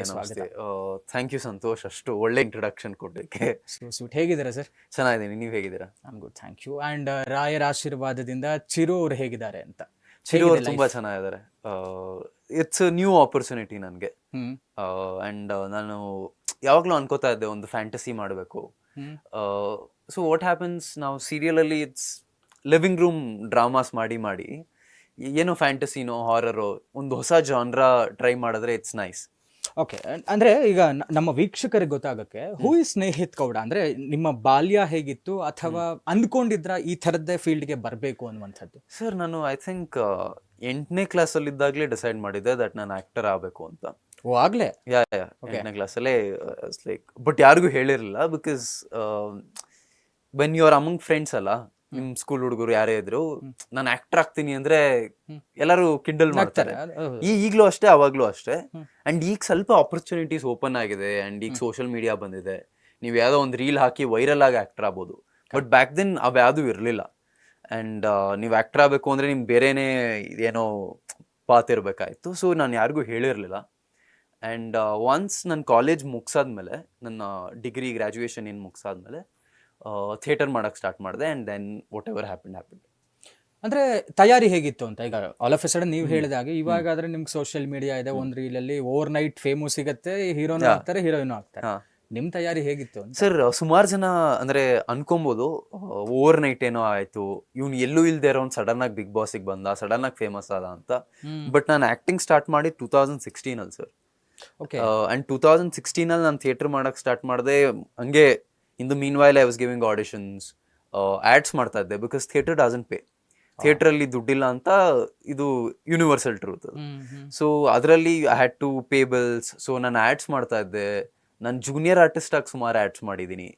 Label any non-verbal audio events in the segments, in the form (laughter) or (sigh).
ನಮಸ್ತೆ thank you Santosh ಅಷ್ಟು ಒಳ್ಳೆ ಇಂಟ್ರೊಡಕ್ಷನ್ ಕೊಟ್ಟಕ್ಕೆ ಸೊ ಸ್ವೀಟ್ ಹೇಗಿದ್ದೀರಾ ಸರ್? ಚೆನ್ನಾಗಿದ್ದೀನಿ. ನೀವು ಹೇಗಿದ್ದೀರಾ? I'm good thank you and ರಾಯರ ಆಶೀರ್ವಾದದಿಂದ ಚಿರು ಅವರು ಹೇಗಿದ್ದಾರೆ ಅಂತ? ಚಿರು ಅವರು ತುಂಬ ಚೆನ್ನಾಗಿದ್ದಾರೆ. ಇಟ್ಸ್ ನ್ಯೂ ಆಪರ್ಚುನಿಟಿ ನನಗೆ. ಆ್ಯಂಡ್ ಅಂಡ್ ನಾನು ಯಾವಾಗಲೂ ಅನ್ಕೋತಾ ಇದ್ದೆ ಒಂದು ಫ್ಯಾಂಟಸಿ ಮಾಡಬೇಕು. ಸೊ ವಾಟ್ ಹ್ಯಾಪನ್ಸ್ ನಾವು ಸೀರಿಯಲಲ್ಲಿ ಇಟ್ಸ್ ಲಿವಿಂಗ್ ರೂಮ್ ಡ್ರಾಮಾಸ್ ಮಾಡಿ ಮಾಡಿ ಏನೋ ಫ್ಯಾಂಟಸಿನೋ ಹಾರರೋ ಒಂದು ಹೊಸ ಜಾನ್ರಾ ಟ್ರೈ ಮಾಡಿದ್ರೆ ಇಟ್ಸ್ ನೈಸ್ ಓಕೆ ಅಂದ್ರೆ ಈಗ ನ- ನಮ್ಮ ವೀಕ್ಷಕರಿಗೆ ಗೊತ್ತಾಗಕ್ಕೆ ಹೂ ಇಸ್ ಸ್ನೇಹಿತ್ ಗೌಡ ಅಂದ್ರೆ ನಿಮ್ಮ ಬಾಲ್ಯ ಹೇಗಿತ್ತು ಅಥವಾ ಅಂದ್ಕೊಂಡಿದ್ರ ಈ ಥರದ್ದೇ ಫೀಲ್ಡ್ಗೆ ಬರಬೇಕು ಅನ್ನುವಂಥದ್ದು? ಸರ್ ನಾನು ಐ ಥಿಂಕ್ ಎಂಟನೇ ಕ್ಲಾಸಲ್ಲಿ ಇದ್ದಾಗಲೇ ಡಿಸೈಡ್ ಮಾಡಿದ್ದೆ ದಟ್ ನಾನು ಆಕ್ಟರ್ ಆಗಬೇಕು ಅಂತ. ಓ ಆಗ್ಲೇ? ಯಾ ಯಾ Okay. ಎಂಟನೇ ಕ್ಲಾಸಲ್ಲೇ ಲೈಕ್ ಬಟ್ ಯಾರಿಗೂ ಹೇಳಿರಲಿಲ್ಲ because when you are among friends ಅಲ್ಲ ನಿಮ್ ಸ್ಕೂಲ್ ಹುಡುಗರು ಯಾರೇ ಇದ್ರು ನಾನು ಆಕ್ಟರ್ ಆಗ್ತೀನಿ ಅಂದ್ರೆ ಎಲ್ಲಾರು ಕಿಂಡಲ್ ಮಾಡ್ತಾರೆ. ಈ ಈಗಲೂ ಅಷ್ಟೇ ಅವಾಗ್ಲೂ ಅಷ್ಟೇ. ಅಂಡ್ ಈಗ ಸ್ವಲ್ಪ ಆಪರ್ಚುನಿಟೀಸ್ ಓಪನ್ ಆಗಿದೆ ಅಂಡ್ ಈಗ ಸೋಷಿಯಲ್ ಮೀಡಿಯಾ ಬಂದಿದೆ. ನೀವು ಯಾವ್ದೋ ಒಂದು ರೀಲ್ ಹಾಕಿ ವೈರಲ್ ಆಗಿ ಆಕ್ಟರ್ ಆಗ್ಬೋದು. ಬಟ್ ಬ್ಯಾಕ್ ದೆನ್ ಅವ್ಯಾವುದು ಇರಲಿಲ್ಲ. ಅಂಡ್ ನೀವು ಆಕ್ಟರ್ ಆಗಬೇಕು ಅಂದ್ರೆ ನಿಮ್ ಬೇರೆನೆ ಏನೋ ಪಾತ್ ಇರಬೇಕಾಯ್ತು. ಸೊ ನಾನು ಯಾರಿಗೂ ಹೇಳಿರಲಿಲ್ಲ. ಅಂಡ್ ಒನ್ಸ್ ನನ್ನ ಕಾಲೇಜ್ ಮುಗ್ಸಾದ್ಮೇಲೆ ನನ್ನ ಡಿಗ್ರಿ ಗ್ರ್ಯಾಜುಯೇಷನ್ ಏನು ಮುಗ್ಸಾದ್ಮೇಲೆ ಥಿಯೇಟರ್ ಮಾಡೋಕೆ ಸ್ಟಾರ್ಟ್ ಮಾಡಿದೆ and then whatever happen happen ಅಂದ್ರೆ ತಯಾರಿ ಹೇಗಿತ್ತು ಅಂತ ಈಗ ಆಲ್ ಆಫ್ ಎ ಸಡನ್ ನೀವು ಹೇಳಿದಾಗ ಇವಾಗ ಆದರೆ ನಿಮ್ಗೆ ಸೋಷಿಯಲ್ ಮೀಡಿಯಾ ಇದೆ ಒಂದು ರೀಲಲ್ಲಿ ಓವರ್ ನೈಟ್ ಫೇಮಸ್ ಸಿಗುತ್ತೆ ಹೀರೋನು. ಆಗ್ತಾರೆ ಹೀರೋಯಿನ್ ಆಗ್ತಾರೆ. ನಿಮ್ಮ ನಿಮ್ ತಯಾರಿ ಹೇಗಿತ್ತು ಸರ್ ಸುಮಾರು ಜನ ಅಂದ್ರೆ ಅನ್ಕೊಬೋದು ಓವರ್ ನೈಟ್ ಏನೋ ಆಯಿತು ಇವ್ನು ಎಲ್ಲೂ ಇಲ್ದೇ ಇರೋನ್ ಸಡನ್ ಆಗಿ ಬಿಗ್ ಬಾಸಿಗೆ ಬಂದ ಸಡನ್ ಆಗಿ ಫೇಮಸ್ ಆದ ಅಂತ. ಬಟ್ ನಾನು ಆ್ಯಕ್ಟಿಂಗ್ ಸ್ಟಾರ್ಟ್ ಮಾಡಿ two thousand ಸಿಕ್ಸ್ಟೀನಲ್ಲಿ sir okay and two thousand ಸಿಕ್ಸ್ಟೀನಲ್ಲಿ ನಾನು ಥಿಯೇಟರ್ ಮಾಡೋಕ್ಕೆ ಸ್ಟಾರ್ಟ್ ಮಾಡಿದೆ ಹಂಗೆ in the meanwhile I was giving auditions ads ಮಾಡ್ತಾ ಇದ್ದೆ because theatre doesn't pay theatre ಅಲ್ಲಿ ದುಡ್ಡಿಲ್ಲ ಅಂತ ಇದು ಯೂನಿವರ್ಸಲ್ ಟ್ರೂತ್ ಸೊ ಅದರಲ್ಲಿ I had to pay bills so ನಾನು ಆ್ಯಡ್ಸ್ ಮಾಡ್ತಾ ಇದ್ದೆ. ನಾನು ಜೂನಿಯರ್ ಆರ್ಟಿಸ್ಟ್ ಆಗಿ ಸುಮಾರು ಆಡ್ಸ್ ಮಾಡಿದ್ದೀನಿ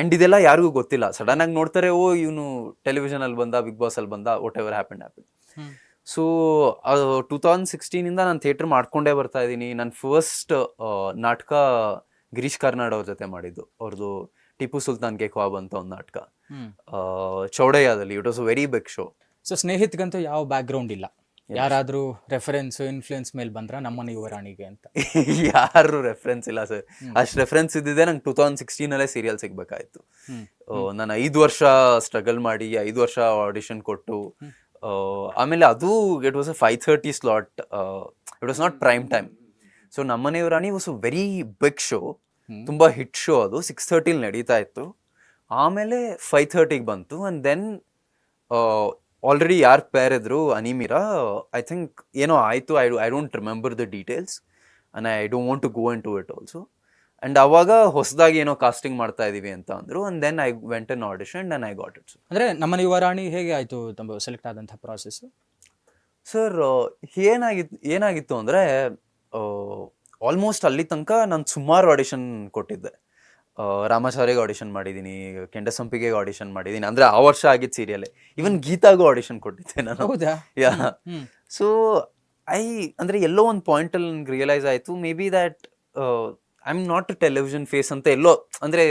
ಅಂಡ್ ಇದೆಲ್ಲ ಯಾರಿಗೂ ಗೊತ್ತಿಲ್ಲ. ಸಡನ್ ಆಗಿ ನೋಡ್ತಾರೆ ಓ ಇವನು ಟೆಲಿವಿಷನ್ ಅಲ್ಲಿ ಬಂದ ಬಿಗ್ ಬಾಸ್ ಅಲ್ಲಿ ಬಂದ whatever happen happen. So two thousand ಸಿಕ್ಸ್ಟೀನಿಂದ ನಾನು ಥಿಯೇಟರ್ ಮಾಡ್ಕೊಂಡೇ ಬರ್ತಾ ಇದ್ದೀನಿ. ನನ್ನ ಫಸ್ಟ್ ನಾಟಕ ಗಿರೀಶ್ ಕಾರ್ನಾಡ್ ಅವ್ರ ಜೊತೆ ಮಾಡಿದ್ದು. ಅವ್ರದ್ದು ಟಿಪ್ಪು ಸುಲ್ತಾನ್ ಕೆ ಖ್ವಾಬ್ ಅಂತ ಒಂದು ನಾಟಕ. ಚೌಡಯ್ಯದಲ್ಲಿ it was a very big show so ಸ್ನೇಹಿತಗಂತೂ ಯಾವ ಬ್ಯಾಕ್ ಗ್ರೌಂಡ್ ಇಲ್ಲ ಯಾರಾದ್ರೂ ರೆಫರೆನ್ಸ್ ಇನ್ಫ್ಲೂಯೆನ್ಸ್ ಮೇಲೆ ಬಂದ್ರ ನಮ್ಮನೆ ಯುವರಾಣಿಗೆ ಅಂತ. (laughs) ಯಾರು ರೆಫರೆನ್ಸ್ ಇಲ್ಲ ಸರ್. ಅಷ್ಟು ರೆಫರೆನ್ಸ್ ಇದ್ದಿದೆ ನಂಗೆ ಟೂ ತೌಸಂಡ್ ಸಿಕ್ಸ್ಟೀನಲ್ಲೇ ಸೀರಿಯಲ್ ಸಿಗ್ಬೇಕಾಯ್ತು. ನಾನು ಐದು ವರ್ಷ ಸ್ಟ್ರಗಲ್ ಮಾಡಿ ಐದು ವರ್ಷ ಆಡಿಷನ್ ಕೊಟ್ಟು ಆಮೇಲೆ ಅದು it was a five thirty slot it was not prime time so Nammane Rani was a very big show. ತುಂಬ ಹಿಟ್ ಶೋ ಅದು. ಸಿಕ್ಸ್ ಥರ್ಟಿಲಿ ನಡೀತಾ ಇತ್ತು. ಆಮೇಲೆ ಫೈವ್ ಥರ್ಟಿಗೆ ಬಂತು. ಆ್ಯಂಡ್ ದೆನ್ ಆಲ್ರೆಡಿ ಯಾರು ಪೇರ್ ಇದ್ರು? ಅನಿಮಿರಾ. ಐ ಥಿಂಕ್ ಏನೋ ಆಯಿತು. I I don't remember the details and I don't want to go into it also and ಅವಾಗ ಹೊಸದಾಗಿ ಏನೋ ಕಾಸ್ಟಿಂಗ್ ಮಾಡ್ತಾ ಇದೀವಿ ಅಂತ ಅಂದರು. And then I went on audition and I got it's ಅಂದ್ರೆ ನಮ್ಮ ಯುವರಾಣಿ ಹೇಗೆ ಆಯಿತು ತಮ್ಮ ಸೆಲೆಕ್ಟ್ ಆದಂಥ ಪ್ರಾಸೆಸ್ ಸರ್ ಏನಾಗಿತ್ತು ಏನಾಗಿತ್ತು ಅಂದರೆ ಆಲ್ಮೋಸ್ಟ್ ಅಲ್ಲಿ ತನಕ ನಾನು ಸುಮಾರು ಆಡಿಷನ್ ಕೊಟ್ಟಿದ್ದೆ. ರಾಮಾಚಾರ್ಯಗೆ ಆಡಿಷನ್ ಮಾಡಿದ್ದೀನಿ ಕೆಂಡಸಂಪಿಗೆ ಆಡಿಷನ್ ಮಾಡಿದ್ದೀನಿ ಅಂದರೆ ಆ ವರ್ಷ ಆಗಿದ್ದ ಸೀರಿಯಲ್ಲೇ ಈವನ್ ಗೀತಾಗೂ ಆಡಿಷನ್ ಕೊಟ್ಟಿದ್ದೆ ನಾನು. ಹೌದಾ? ಯಾ ಸೊ ಐ ಅಂದರೆ ಎಲ್ಲೋ ಒಂದು ಪಾಯಿಂಟಲ್ಲಿ ನನಗೆ ರಿಯಲೈಸ್ ಆಯಿತು. Maybe that I am not television face ಅಂತ ಎಲ್ಲೋ ಅಂದರೆ